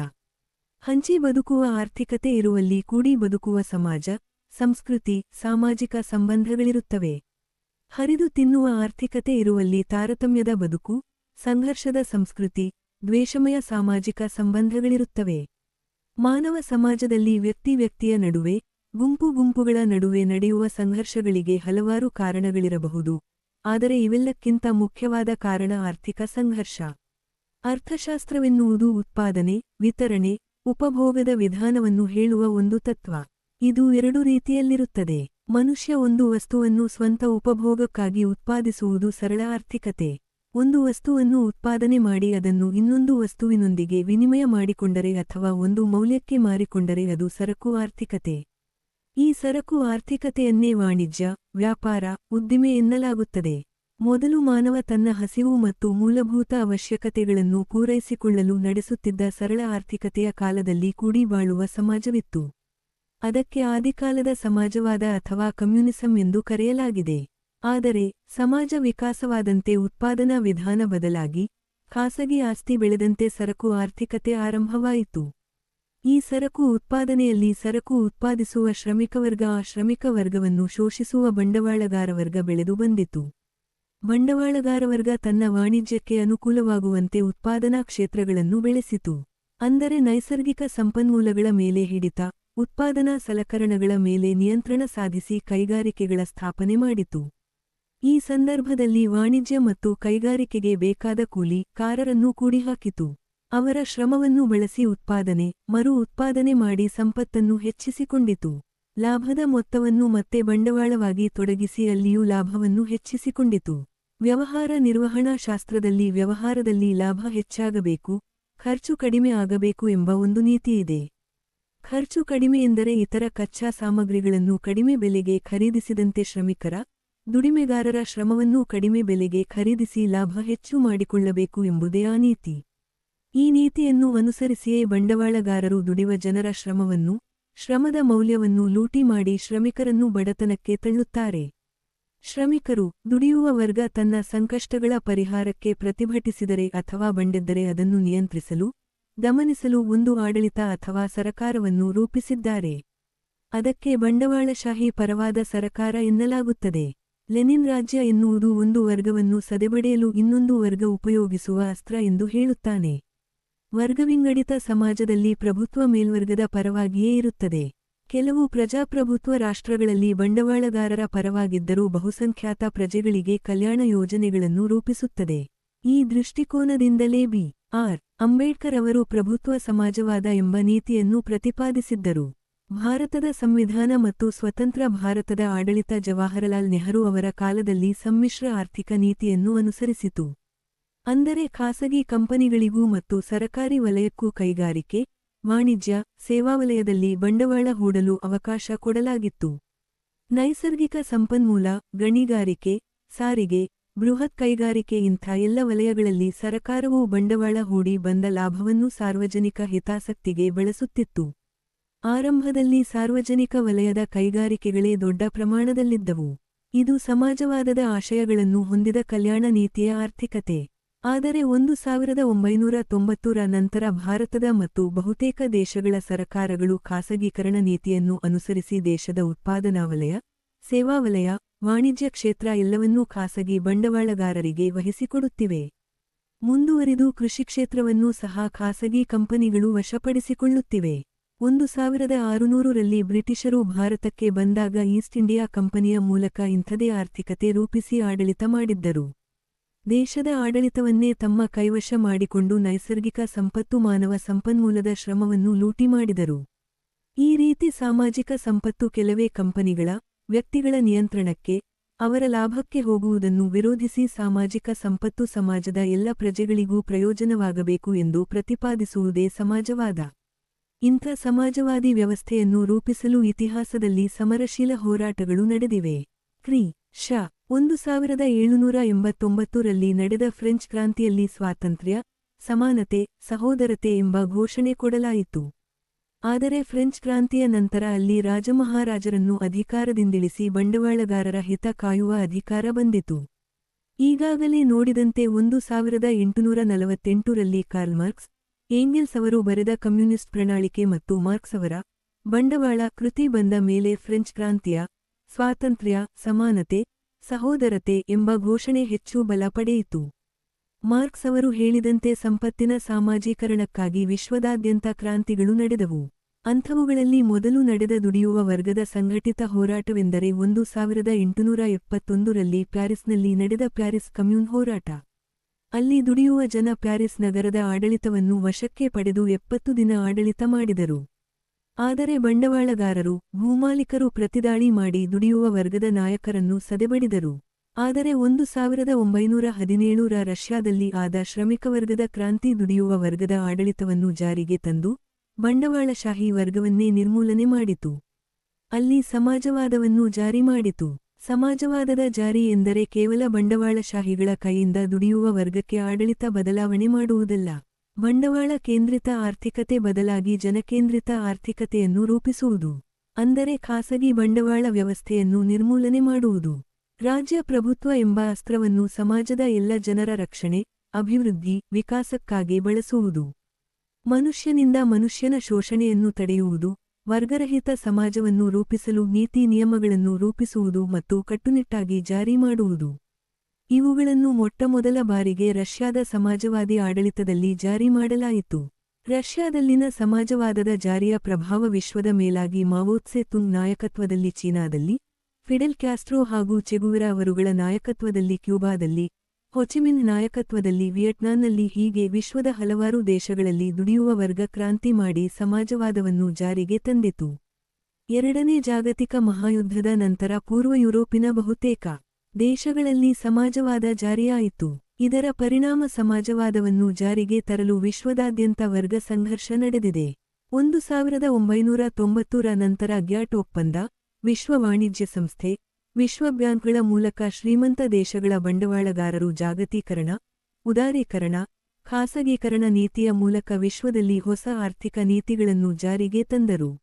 ಹಂಚಿ ಬದುಕುವ ಆರ್ಥಿಕತೆ ಇರುವಲ್ಲಿ ಕೂಡಿ ಬದುಕುವ ಸಮಾಜ, ಸಂಸ್ಕೃತಿ, ಸಾಮಾಜಿಕ ಸಂಬಂಧಗಳಿರುತ್ತವೆ. ಹರಿದು ತಿನ್ನುವ ಆರ್ಥಿಕತೆ ಇರುವಲ್ಲಿ ತಾರತಮ್ಯದ ಬದುಕು, ಸಂಘರ್ಷದ ಸಂಸ್ಕೃತಿ, ದ್ವೇಷಮಯ ಸಾಮಾಜಿಕ ಸಂಬಂಧಗಳಿರುತ್ತವೆ. ಮಾನವ ಸಮಾಜದಲ್ಲಿ ವ್ಯಕ್ತಿ ವ್ಯಕ್ತಿಯ ನಡುವೆ, ಗುಂಪು ಗುಂಪುಗಳ ನಡುವೆ ನಡೆಯುವ ಸಂಘರ್ಷಗಳಿಗೆ ಹಲವಾರು ಕಾರಣಗಳಿರಬಹುದು. ಆದರೆ ಇವೆಲ್ಲಕ್ಕಿಂತ ಮುಖ್ಯವಾದ ಕಾರಣ ಆರ್ಥಿಕ ಸಂಘರ್ಷ. ಅರ್ಥಶಾಸ್ತ್ರವೆನ್ನುವುದು ಉತ್ಪಾದನೆ, ವಿತರಣೆ, ಉಪಭೋಗದ ವಿಧಾನವನ್ನು ಹೇಳುವ ಒಂದು ತತ್ವ. ಇದು ಎರಡು ರೀತಿಯಲ್ಲಿರುತ್ತದೆ. ಮನುಷ್ಯ ಒಂದು ವಸ್ತುವನ್ನು ಸ್ವಂತ ಉಪಭೋಗಕ್ಕಾಗಿ ಉತ್ಪಾದಿಸುವುದು ಸರಳ ಆರ್ಥಿಕತೆ. ಒಂದು ವಸ್ತುವನ್ನು ಉತ್ಪಾದನೆ ಮಾಡಿ ಅದನ್ನು ಇನ್ನೊಂದು ವಸ್ತುವಿನೊಂದಿಗೆ ವಿನಿಮಯ ಮಾಡಿಕೊಂಡರೆ ಅಥವಾ ಒಂದು ಮೌಲ್ಯಕ್ಕೆ ಮಾರಿಕೊಂಡರೆ ಅದು ಸರಕು ಆರ್ಥಿಕತೆ. ಈ ಸರಕು ಆರ್ಥಿಕತೆಯನ್ನೇ ವಾಣಿಜ್ಯ, ವ್ಯಾಪಾರ, ಉದ್ದಿಮೆ ಎನ್ನಲಾಗುತ್ತದೆ. ಮೊದಲು ಮಾನವ ತನ್ನ ಹಸಿವು ಮತ್ತು ಮೂಲಭೂತ ಅವಶ್ಯಕತೆಗಳನ್ನು ಪೂರೈಸಿಕೊಳ್ಳಲು ನಡೆಸುತ್ತಿದ್ದ ಸರಳ ಆರ್ಥಿಕತೆಯ ಕಾಲದಲ್ಲಿ ಕೂಡಿ ಬಾಳುವ ಸಮಾಜವಿತ್ತು. ಅದಕ್ಕೆ ಆದಿಕಾಲದ ಸಮಾಜವಾದ ಅಥವಾ ಕಮ್ಯುನಿಸಂ ಎಂದು ಕರೆಯಲಾಗಿದೆ. ಆದರೆ ಸಮಾಜ ವಿಕಾಸವಾದಂತೆ ಉತ್ಪಾದನಾ ವಿಧಾನ ಬದಲಾಗಿ ಖಾಸಗಿ ಆಸ್ತಿ ಬೆಳೆದಂತೆ ಸರಕು ಆರ್ಥಿಕತೆ ಆರಂಭವಾಯಿತು. ಈ ಸರಕು ಉತ್ಪಾದನೆಯಲ್ಲಿ ಸರಕು ಉತ್ಪಾದಿಸುವ ಶ್ರಮಿಕವರ್ಗ ಆ ಶ್ರಮಿಕ ವರ್ಗವನ್ನು ಶೋಷಿಸುವ ಬಂಡವಾಳಗಾರ ವರ್ಗ ಬೆಳೆದು ಬಂದಿತು. ಬಂಡವಾಳಗಾರ ವರ್ಗ ತನ್ನ ವಾಣಿಜ್ಯಕ್ಕೆ ಅನುಕೂಲವಾಗುವಂತೆ ಉತ್ಪಾದನಾ ಕ್ಷೇತ್ರಗಳನ್ನು ಬೆಳೆಸಿತು. ಅಂದರೆ ನೈಸರ್ಗಿಕ ಸಂಪನ್ಮೂಲಗಳ ಮೇಲೆ ಹಿಡಿತ, ಉತ್ಪಾದನಾ ಸಲಕರಣಗಳ ಮೇಲೆ ನಿಯಂತ್ರಣ ಸಾಧಿಸಿ ಕೈಗಾರಿಕೆಗಳ ಸ್ಥಾಪನೆ ಮಾಡಿತು. ಈ ಸಂದರ್ಭದಲ್ಲಿ ವಾಣಿಜ್ಯ ಮತ್ತು ಕೈಗಾರಿಕೆಗೆ ಬೇಕಾದ ಕೂಲಿ ಕಾರರನ್ನು ಕೂಡಿಹಾಕಿತು. ಅವರ ಶ್ರಮವನ್ನು ಬಳಸಿ ಉತ್ಪಾದನೆ, ಮರು ಉತ್ಪಾದನೆ ಮಾಡಿ ಸಂಪತ್ತನ್ನು ಹೆಚ್ಚಿಸಿಕೊಂಡಿತು. ಲಾಭದ ಮೊತ್ತವನ್ನು ಮತ್ತೆ ಬಂಡವಾಳವಾಗಿ ತೊಡಗಿಸಿ ಅಲ್ಲಿಯೂ ಲಾಭವನ್ನು ಹೆಚ್ಚಿಸಿಕೊಂಡಿತು. ವ್ಯವಹಾರ ನಿರ್ವಹಣಾ ಶಾಸ್ತ್ರದಲ್ಲಿ ವ್ಯವಹಾರದಲ್ಲಿ ಲಾಭ ಹೆಚ್ಚಾಗಬೇಕು, ಖರ್ಚು ಕಡಿಮೆ ಆಗಬೇಕು ಎಂಬ ಒಂದು ನೀತಿಯಿದೆ ಖರ್ಚು ಕಡಿಮೆ ಎಂದರೆ ಇತರ ಕಚ್ಚಾ ಸಾಮಗ್ರಿಗಳನ್ನು ಕಡಿಮೆ ಬೆಲೆಗೆ ಖರೀದಿಸಿದಂತೆ ಶ್ರಮಿಕರ ದುಡಿಮೆಗಾರರ ಶ್ರಮವನ್ನೂ ಕಡಿಮೆ ಬೆಲೆಗೆ ಖರೀದಿಸಿ ಲಾಭ ಹೆಚ್ಚು ಮಾಡಿಕೊಳ್ಳಬೇಕು ಎಂಬುದೇ ಆ ನೀತಿ. ಈ ನೀತಿಯನ್ನು ಅನುಸರಿಸಿಯೇ ಬಂಡವಾಳಗಾರರು ದುಡಿವ ಜನರ ಶ್ರಮವನ್ನು, ಶ್ರಮದ ಮೌಲ್ಯವನ್ನು ಲೂಟಿ ಮಾಡಿ ಶ್ರಮಿಕರನ್ನು ಬಡತನಕ್ಕೆ ತಳ್ಳುತ್ತಾರೆ. ಶ್ರಮಿಕರು ದುಡಿಯುವ ವರ್ಗ ತನ್ನ ಸಂಕಷ್ಟಗಳ ಪರಿಹಾರಕ್ಕೆ ಪ್ರತಿಭಟಿಸಿದರೆ ಅಥವಾ ಬಂಡೆದ್ದರೆ ಅದನ್ನು ನಿಯಂತ್ರಿಸಲು, ಗಮನಿಸಲು ಒಂದು ಆಡಳಿತ ಅಥವಾ ಸರಕಾರವನ್ನು ರೂಪಿಸಿದ್ದಾರೆ. ಅದಕ್ಕೆ ಬಂಡವಾಳಶಾಹಿ ಪರವಾದ ಸರಕಾರ ಎನ್ನಲಾಗುತ್ತದೆ. ಲೆನಿನ್ ರಾಜ್ಯ ಎನ್ನುವುದು ಒಂದು ವರ್ಗವನ್ನು ಸದೆಬಡೆಯಲು ಇನ್ನೊಂದು ವರ್ಗ ಉಪಯೋಗಿಸುವ ಅಸ್ತ್ರ ಎಂದು ಹೇಳುತ್ತಾನೆ. ವರ್ಗವಿಂಗಡಿತ ಸಮಾಜದಲ್ಲಿ ಪ್ರಭುತ್ವ ಮೇಲ್ವರ್ಗದ ಪರವಾಗಿಯೇ ಇರುತ್ತದೆ. ಕೆಲವು ಪ್ರಜಾಪ್ರಭುತ್ವ ರಾಷ್ಟ್ರಗಳಲ್ಲಿ ಬಂಡವಾಳಗಾರರ ಪರವಾಗಿದ್ದರೂ ಬಹುಸಂಖ್ಯಾತ ಪ್ರಜೆಗಳಿಗೆ ಕಲ್ಯಾಣ ಯೋಜನೆಗಳನ್ನು ರೂಪಿಸುತ್ತದೆ. ಈ ದೃಷ್ಟಿಕೋನದಿಂದಲೇ ಬಿ. ಆರ್. ಅಂಬೇಡ್ಕರ್ ಅವರು ಪ್ರಭುತ್ವ ಸಮಾಜವಾದ ಎಂಬ ನೀತಿಯನ್ನು ಪ್ರತಿಪಾದಿಸಿದ್ದರು. ಭಾರತದ ಸಂವಿಧಾನ ಮತ್ತು ಸ್ವತಂತ್ರ ಭಾರತದ ಆಡಳಿತ ಜವಾಹರಲಾಲ್ ನೆಹರು ಅವರ ಕಾಲದಲ್ಲಿ ಸಮ್ಮಿಶ್ರ ಆರ್ಥಿಕ ನೀತಿಯನ್ನು ಅನುಸರಿಸಿತು. ಅಂದರೆ ಖಾಸಗಿ ಕಂಪನಿಗಳಿಗೂ ಮತ್ತು ಸರಕಾರಿ ವಲಯಕ್ಕೂ ಕೈಗಾರಿಕೆ, ವಾಣಿಜ್ಯ, ಸೇವಾ ವಲಯದಲ್ಲಿ ಬಂಡವಾಳ ಹೂಡಲು ಅವಕಾಶ ಕೊಡಲಾಗಿತ್ತು. ನೈಸರ್ಗಿಕ ಸಂಪನ್ಮೂಲ, ಗಣಿಗಾರಿಕೆ, ಸಾರಿಗೆ, ಬೃಹತ್ ಕೈಗಾರಿಕೆ ಇಂಥ ಎಲ್ಲ ವಲಯಗಳಲ್ಲಿ ಸರಕಾರವು ಬಂಡವಾಳ ಹೂಡಿ ಬಂದ ಲಾಭವನ್ನು ಸಾರ್ವಜನಿಕ ಹಿತಾಸಕ್ತಿಗೆ ಬಳಸುತ್ತಿತ್ತು. ಆರಂಭದಲ್ಲಿ ಸಾರ್ವಜನಿಕ ವಲಯದ ಕೈಗಾರಿಕೆಗಳೇ ದೊಡ್ಡ ಪ್ರಮಾಣದಲ್ಲಿದ್ದವು. ಇದು ಸಮಾಜವಾದದ ಆಶಯಗಳನ್ನು ಹೊಂದಿದ ಕಲ್ಯಾಣ ನೀತಿಯ ಆರ್ಥಿಕತೆ. ಆದರೆ ಒಂದು ಸಾವಿರದ ಒಂಬೈನೂರ ತೊಂಬತ್ತರ ನಂತರ ಭಾರತದ ಮತ್ತು ಬಹುತೇಕ ದೇಶಗಳ ಸರಕಾರಗಳು ಖಾಸಗೀಕರಣ ನೀತಿಯನ್ನು ಅನುಸರಿಸಿ ದೇಶದ ಉತ್ಪಾದನಾ ವಲಯ, ಸೇವಾ ವಲಯ, ವಾಣಿಜ್ಯ ಕ್ಷೇತ್ರ ಎಲ್ಲವನ್ನೂ ಖಾಸಗಿ ಬಂಡವಾಳಗಾರರಿಗೆ ವಹಿಸಿಕೊಡುತ್ತಿವೆ. ಮುಂದುವರಿದು ಕೃಷಿ ಕ್ಷೇತ್ರವನ್ನೂ ಸಹ ಖಾಸಗಿ ಕಂಪನಿಗಳು ವಶಪಡಿಸಿಕೊಳ್ಳುತ್ತಿವೆ. ಒಂದು ಸಾವಿರದ ಆರುನೂರರಲ್ಲಿ ಬ್ರಿಟಿಷರು ಭಾರತಕ್ಕೆ ಬಂದಾಗ ಈಸ್ಟ್ ಇಂಡಿಯಾ ಕಂಪನಿಯ ಮೂಲಕ ಇಂಥದೇ ಆರ್ಥಿಕತೆ ರೂಪಿಸಿ ಆಡಳಿತ ಮಾಡಿದ್ದರು. ದೇಶದ ಆಡಳಿತವನ್ನೇ ತಮ್ಮ ಕೈವಶ ಮಾಡಿಕೊಂಡು ನೈಸರ್ಗಿಕ ಸಂಪತ್ತು, ಮಾನವ ಸಂಪನ್ಮೂಲದ ಶ್ರಮವನ್ನು ಲೂಟಿ ಮಾಡಿದರು. ಈ ರೀತಿ ಸಾಮಾಜಿಕ ಸಂಪತ್ತು ಕೆಲವೇ ಕಂಪನಿಗಳ ವ್ಯಕ್ತಿಗಳ ನಿಯಂತ್ರಣಕ್ಕೆ, ಅವರ ಲಾಭಕ್ಕೆ ಹೋಗುವುದನ್ನು ವಿರೋಧಿಸಿ ಸಾಮಾಜಿಕ ಸಂಪತ್ತು ಸಮಾಜದ ಎಲ್ಲ ಪ್ರಜೆಗಳಿಗೂ ಪ್ರಯೋಜನವಾಗಬೇಕು ಎಂದು ಪ್ರತಿಪಾದಿಸುವುದೇ ಸಮಾಜವಾದ ಇಂಥ ಸಮಾಜವಾದಿ ವ್ಯವಸ್ಥೆಯನ್ನು ರೂಪಿಸಲು ಇತಿಹಾಸದಲ್ಲಿ ಸಮರಶೀಲ ಹೋರಾಟಗಳು ನಡೆದಿವೆ. ಕ್ರಿ ಶ, ಒಂದು ಸಾವಿರದ ಏಳುನೂರ ಎಂಬತ್ತೊಂಬತ್ತರಲ್ಲಿ ನಡೆದ ಫ್ರೆಂಚ್ ಕ್ರಾಂತಿಯಲ್ಲಿ ಸ್ವಾತಂತ್ರ್ಯ, ಸಮಾನತೆ, ಸಹೋದರತೆ ಎಂಬ ಘೋಷಣೆ ಕೊಡಲಾಯಿತು. ಆದರೆ ಫ್ರೆಂಚ್ ಕ್ರಾಂತಿಯ ನಂತರ ಅಲ್ಲಿ ರಾಜಮಹಾರಾಜರನ್ನು ಅಧಿಕಾರದಿಂದಿಳಿಸಿ ಬಂಡವಾಳಗಾರರ ಹಿತ ಕಾಯುವ ಅಧಿಕಾರ ಬಂದಿತು. ಈಗಾಗಲೇ ನೋಡಿದಂತೆ ಒಂದು ಸಾವಿರದ ಎಂಟುನೂರ ನಲವತ್ತೆಂಟರಲ್ಲಿ ಕಾರ್ಲ್ ಮಾರ್ಕ್ಸ್ ಏಂಗೆಲ್ಸ್ ಅವರು ಬರೆದ ಕಮ್ಯುನಿಸ್ಟ್ ಪ್ರಣಾಳಿಕೆ ಮತ್ತು ಮಾರ್ಕ್ಸ್ ಅವರ ಬಂಡವಾಳ ಕೃತಿ ಬಂದ ಮೇಲೆ ಫ್ರೆಂಚ್ ಕ್ರಾಂತಿಯ ಸ್ವಾತಂತ್ರ್ಯ, ಸಮಾನತೆ, ಸಹೋದರತೆ ಎಂಬ ಘೋಷಣೆ ಹೆಚ್ಚು ಬಲ ಪಡೆಯಿತು. ಮಾರ್ಕ್ಸ್ ಅವರು ಹೇಳಿದಂತೆ ಸಂಪತ್ತಿನ ಸಾಮಾಜೀಕರಣಕ್ಕಾಗಿ ವಿಶ್ವದಾದ್ಯಂತ ಕ್ರಾಂತಿಗಳು ನಡೆದವು. ಅಂಥವುಗಳಲ್ಲಿ ಮೊದಲು ನಡೆದ ದುಡಿಯುವ ವರ್ಗದ ಸಂಘಟಿತ ಹೋರಾಟವೆಂದರೆ ಒಂದು ಸಾವಿರದ ಎಂಟುನೂರ ಎಪ್ಪತ್ತೊಂದರಲ್ಲಿ ಪ್ಯಾರಿಸ್ನಲ್ಲಿ ನಡೆದ ಪ್ಯಾರಿಸ್ ಕಮ್ಯೂನ್ ಹೋರಾಟ. ಅಲ್ಲಿ ದುಡಿಯುವ ಜನ ಪ್ಯಾರಿಸ್ ನಗರದ ಆಡಳಿತವನ್ನು ವಶಕ್ಕೆ ಪಡೆದು ಎಪ್ಪತ್ತು ದಿನ ಆಡಳಿತ ಮಾಡಿದರು. ಆದರೆ ಬಂಡವಾಳಗಾರರು, ಭೂಮಾಲೀಕರು ಪ್ರತಿದಾಳಿ ಮಾಡಿ ದುಡಿಯುವ ವರ್ಗದ ನಾಯಕರನ್ನು ಸದೆಬಡಿದರು. ಆದರೆ ಒಂದು ಸಾವಿರದ ಒಂಬೈನೂರ ಹದಿನೇಳರ ರಷ್ಯಾದಲ್ಲಿ ಆದ ಶ್ರಮಿಕ ವರ್ಗದ ಕ್ರಾಂತಿ ದುಡಿಯುವ ವರ್ಗದ ಆಡಳಿತವನ್ನು ಜಾರಿಗೆ ತಂದು ಬಂಡವಾಳಶಾಹಿ ವರ್ಗವನ್ನೇ ನಿರ್ಮೂಲನೆ ಮಾಡಿತು. ಅಲ್ಲಿ ಸಮಾಜವಾದವನ್ನು ಜಾರಿ ಮಾಡಿತು. ಸಮಾಜವಾದದ ಜಾರಿ ಎಂದರೆ ಕೇವಲ ಬಂಡವಾಳಶಾಹಿಗಳ ಕೈಯಿಂದ ದುಡಿಯುವ ವರ್ಗಕ್ಕೆ ಆಡಳಿತ ಬದಲಾವಣೆ ಮಾಡುವುದಲ್ಲ. ಬಂಡವಾಳ ಕೇಂದ್ರಿತ ಆರ್ಥಿಕತೆ ಬದಲಾಗಿ ಜನಕೇಂದ್ರಿತ ಆರ್ಥಿಕತೆಯನ್ನು ರೂಪಿಸುವುದು. ಅಂದರೆ ಖಾಸಗಿ ಬಂಡವಾಳ ವ್ಯವಸ್ಥೆಯನ್ನು ನಿರ್ಮೂಲನೆ ಮಾಡುವುದು. ರಾಜ್ಯ ಪ್ರಭುತ್ವ ಎಂಬ ಅಸ್ತ್ರವನ್ನು ಸಮಾಜದ ಎಲ್ಲ ಜನರ ರಕ್ಷಣೆ, ಅಭಿವೃದ್ಧಿ, ವಿಕಾಸಕ್ಕಾಗಿ ಬಳಸುವುದು. ಮನುಷ್ಯನಿಂದ ಮನುಷ್ಯನ ಶೋಷಣೆಯನ್ನು ತಡೆಯುವುದು ವರ್ಗರಹಿತ ಸಮಾಜವನ್ನು ರೂಪಿಸಲು ನೀತಿ ನಿಯಮಗಳನ್ನು ರೂಪಿಸುವುದು ಮತ್ತು ಕಟ್ಟುನಿಟ್ಟಾಗಿ ಜಾರಿ ಮಾಡುವುದು. ಇವುಗಳನ್ನು ಮೊಟ್ಟಮೊದಲ ಬಾರಿಗೆ ರಷ್ಯಾದ ಸಮಾಜವಾದಿ ಆಡಳಿತದಲ್ಲಿ ಜಾರಿ ಮಾಡಲಾಯಿತು. ರಷ್ಯಾದಲ್ಲಿನ ಸಮಾಜವಾದದ ಜಾರಿಯ ಪ್ರಭಾವ ವಿಶ್ವದ ಮೇಲಾಗಿ ಮಾವೋತ್ಸೆ ತುಂಗ್ ನಾಯಕತ್ವದಲ್ಲಿ ಚೀನಾದಲ್ಲಿ, ಫಿಡೆಲ್ ಕ್ಯಾಸ್ಟ್ರೋ ಹಾಗೂ ಚೆಗುವಿರಾ ಅವರುಗಳ ನಾಯಕತ್ವದಲ್ಲಿ ಕ್ಯೂಬಾದಲ್ಲಿ ಹೊಚಿಮಿನ್ ನಾಯಕತ್ವದಲ್ಲಿ ವಿಯೆಟ್ನಾಂನಲ್ಲಿ ಹೀಗೆ ವಿಶ್ವದ ಹಲವಾರು ದೇಶಗಳಲ್ಲಿ ದುಡಿಯುವ ವರ್ಗ ಕ್ರಾಂತಿ ಮಾಡಿ ಸಮಾಜವಾದವನ್ನು ಜಾರಿಗೆ ತಂದಿತು. ಎರಡನೇ ಜಾಗತಿಕ ಮಹಾಯುದ್ಧದ ನಂತರ ಪೂರ್ವ ಯುರೋಪಿನ ಬಹುತೇಕ ದೇಶಗಳಲ್ಲಿ ಸಮಾಜವಾದ ಜಾರಿಯಾಯಿತು. ಇದರ ಪರಿಣಾಮ ಸಮಾಜವಾದವನ್ನು ಜಾರಿಗೆ ತರಲು ವಿಶ್ವದಾದ್ಯಂತ ವರ್ಗ ಸಂಘರ್ಷ ನಡೆದಿದೆ. ಒಂದು ಸಾವಿರದ ಒಂಬೈನೂರ ತೊಂಬತ್ತರ ನಂತರ ಗ್ಯಾಟ್ ಒಪ್ಪಂದ, ವಿಶ್ವ ವಾಣಿಜ್ಯ ಸಂಸ್ಥೆ ವಿಶ್ವ ಬ್ಯಾಂಕ್ಗಳ ಮೂಲಕ ಶ್ರೀಮಂತ ದೇಶಗಳ ಬಂಡವಾಳಗಾರರು ಜಾಗತೀಕರಣ, ಉದಾರೀಕರಣ, ಖಾಸಗೀಕರಣ ನೀತಿಯ ಮೂಲಕ ವಿಶ್ವದಲ್ಲಿ ಹೊಸ ಆರ್ಥಿಕ ನೀತಿಗಳನ್ನು ಜಾರಿಗೆ ತಂದರು.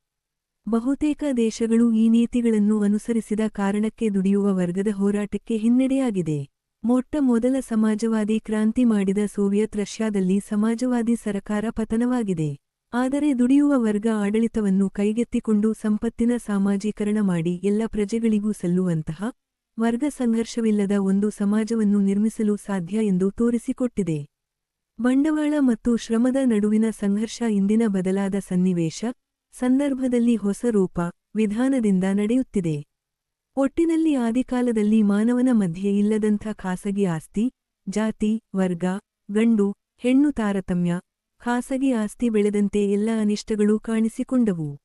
ಬಹುತೇಕ ದೇಶಗಳು ಈ ನೀತಿಗಳನ್ನು ಅನುಸರಿಸಿದ ಕಾರಣಕ್ಕೆ ದುಡಿಯುವ ವರ್ಗದ ಹೋರಾಟಕ್ಕೆ ಹಿನ್ನಡೆಯಾಗಿದೆ. ಮೊಟ್ಟ ಮೊದಲ ಸಮಾಜವಾದಿ ಕ್ರಾಂತಿ ಮಾಡಿದ ಸೋವಿಯತ್ ರಷ್ಯಾದಲ್ಲಿ ಸಮಾಜವಾದಿ ಸರಕಾರ ಪತನವಾಗಿದೆ. ಆದರೆ ದುಡಿಯುವ ವರ್ಗ ಆಡಳಿತವನ್ನು ಕೈಗೆತ್ತಿಕೊಂಡು ಸಂಪತ್ತಿನ ಸಾಮಾಜೀಕರಣ ಮಾಡಿ ಎಲ್ಲ ಪ್ರಜೆಗಳಿಗೂ ಸಲ್ಲುವಂತಹ ವರ್ಗ ಸಂಘರ್ಷವಿಲ್ಲದ ಒಂದು ಸಮಾಜವನ್ನು ನಿರ್ಮಿಸಲು ಸಾಧ್ಯ ಎಂದು ತೋರಿಸಿಕೊಟ್ಟಿದೆ. ಬಂಡವಾಳ ಮತ್ತು ಶ್ರಮದ ನಡುವಿನ ಸಂಘರ್ಷ ಇಂದಿನ ಬದಲಾದ ಸನ್ನಿವೇಶ, ಸಂದರ್ಭದಲ್ಲಿ ಹೊಸ ರೂಪ, ವಿಧಾನದಿಂದ ನಡೆಯುತ್ತಿದೆ. ಒಟ್ಟಿನಲ್ಲಿ ಆದಿಕಾಲದಲ್ಲಿ ಮಾನವನ ಮಧ್ಯೆ ಇಲ್ಲದಂಥ ಖಾಸಗಿ ಆಸ್ತಿ, ಜಾತಿ, ವರ್ಗ, ಗಂಡು, ಹೆಣ್ಣು ತಾರತಮ್ಯ ಖಾಸಗಿ ಆಸ್ತಿ ಬೆಳೆದಂತೆ ಎಲ್ಲ ಅನಿಷ್ಟಗಳೂ ಕಾಣಿಸಿಕೊಂಡವು.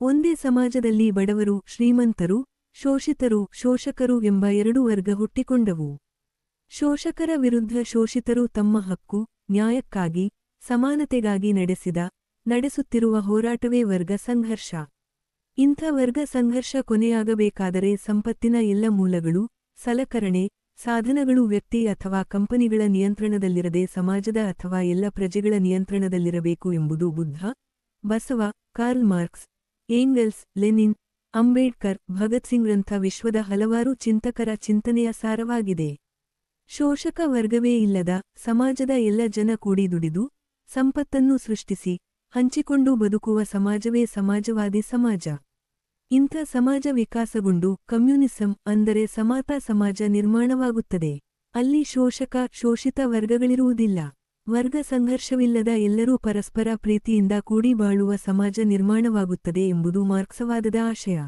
ಒಂದೇ ಸಮಾಜದಲ್ಲಿ ಬಡವರು, ಶ್ರೀಮಂತರು, ಶೋಷಿತರು, ಶೋಷಕರು ಎಂಬ ಎರಡು ವರ್ಗ ಹುಟ್ಟಿಕೊಂಡವು. ಶೋಷಕರ ವಿರುದ್ಧ ಶೋಷಿತರು ತಮ್ಮ ಹಕ್ಕು, ನ್ಯಾಯಕ್ಕಾಗಿ, ಸಮಾನತೆಗಾಗಿ ನಡೆಸಿದ, ನಡೆಸುತ್ತಿರುವ ಹೋರಾಟವೇ ವರ್ಗ ಸಂಘರ್ಷ. ಇಂಥ ವರ್ಗ ಸಂಘರ್ಷ ಕೊನೆಯಾಗಬೇಕಾದರೆ ಸಂಪತ್ತಿನ ಎಲ್ಲ ಮೂಲಗಳು, ಸಲಕರಣೆ ಸಾಧನಗಳು ವ್ಯಕ್ತಿ ಅಥವಾ ಕಂಪನಿಗಳ ನಿಯಂತ್ರಣದಲ್ಲಿರದೆ ಸಮಾಜದ ಅಥವಾ ಎಲ್ಲ ಪ್ರಜೆಗಳ ನಿಯಂತ್ರಣದಲ್ಲಿರಬೇಕು ಎಂಬುದು Buddha. Basava, Karl Marx, Engels, Lenin, Ambedkar, Bhagat ಸಿಂಗ್ರಂಥ ವಿಶ್ವದ ಹಲವಾರು ಚಿಂತಕರ ಚಿಂತನೆಯ ಸಾರವಾಗಿದೆ. ಶೋಷಕ ವರ್ಗವೇ ಇಲ್ಲದ ಸಮಾಜದ ಎಲ್ಲ ಜನ ಕೂಡಿ ದುಡಿದು ಸಂಪತ್ತನ್ನು ಸೃಷ್ಟಿಸಿ ಹಂಚಿಕೊಂಡು ಬದುಕುವ ಸಮಾಜವೇ ಸಮಾಜವಾದಿ ಸಮಾಜ. ಇಂಥ ಸಮಾಜ ವಿಕಾಸಗೊಂಡು ಕಮ್ಯುನಿಸಂ ಅಂದರೆ ಸಮಾತ ಸಮಾಜ ನಿರ್ಮಾಣವಾಗುತ್ತದೆ. ಅಲ್ಲಿ ಶೋಷಕ, ಶೋಷಿತ ವರ್ಗಗಳಿರುವುದಿಲ್ಲ. ವರ್ಗ ಸಂಘರ್ಷವಿಲ್ಲದ ಎಲ್ಲರೂ ಪರಸ್ಪರ ಪ್ರೀತಿಯಿಂದ ಕೂಡಿ ಬಾಳುವ ಸಮಾಜ ನಿರ್ಮಾಣವಾಗುತ್ತದೆ ಎಂಬುದು ಮಾರ್ಕ್ಸವಾದದ ಆಶಯ.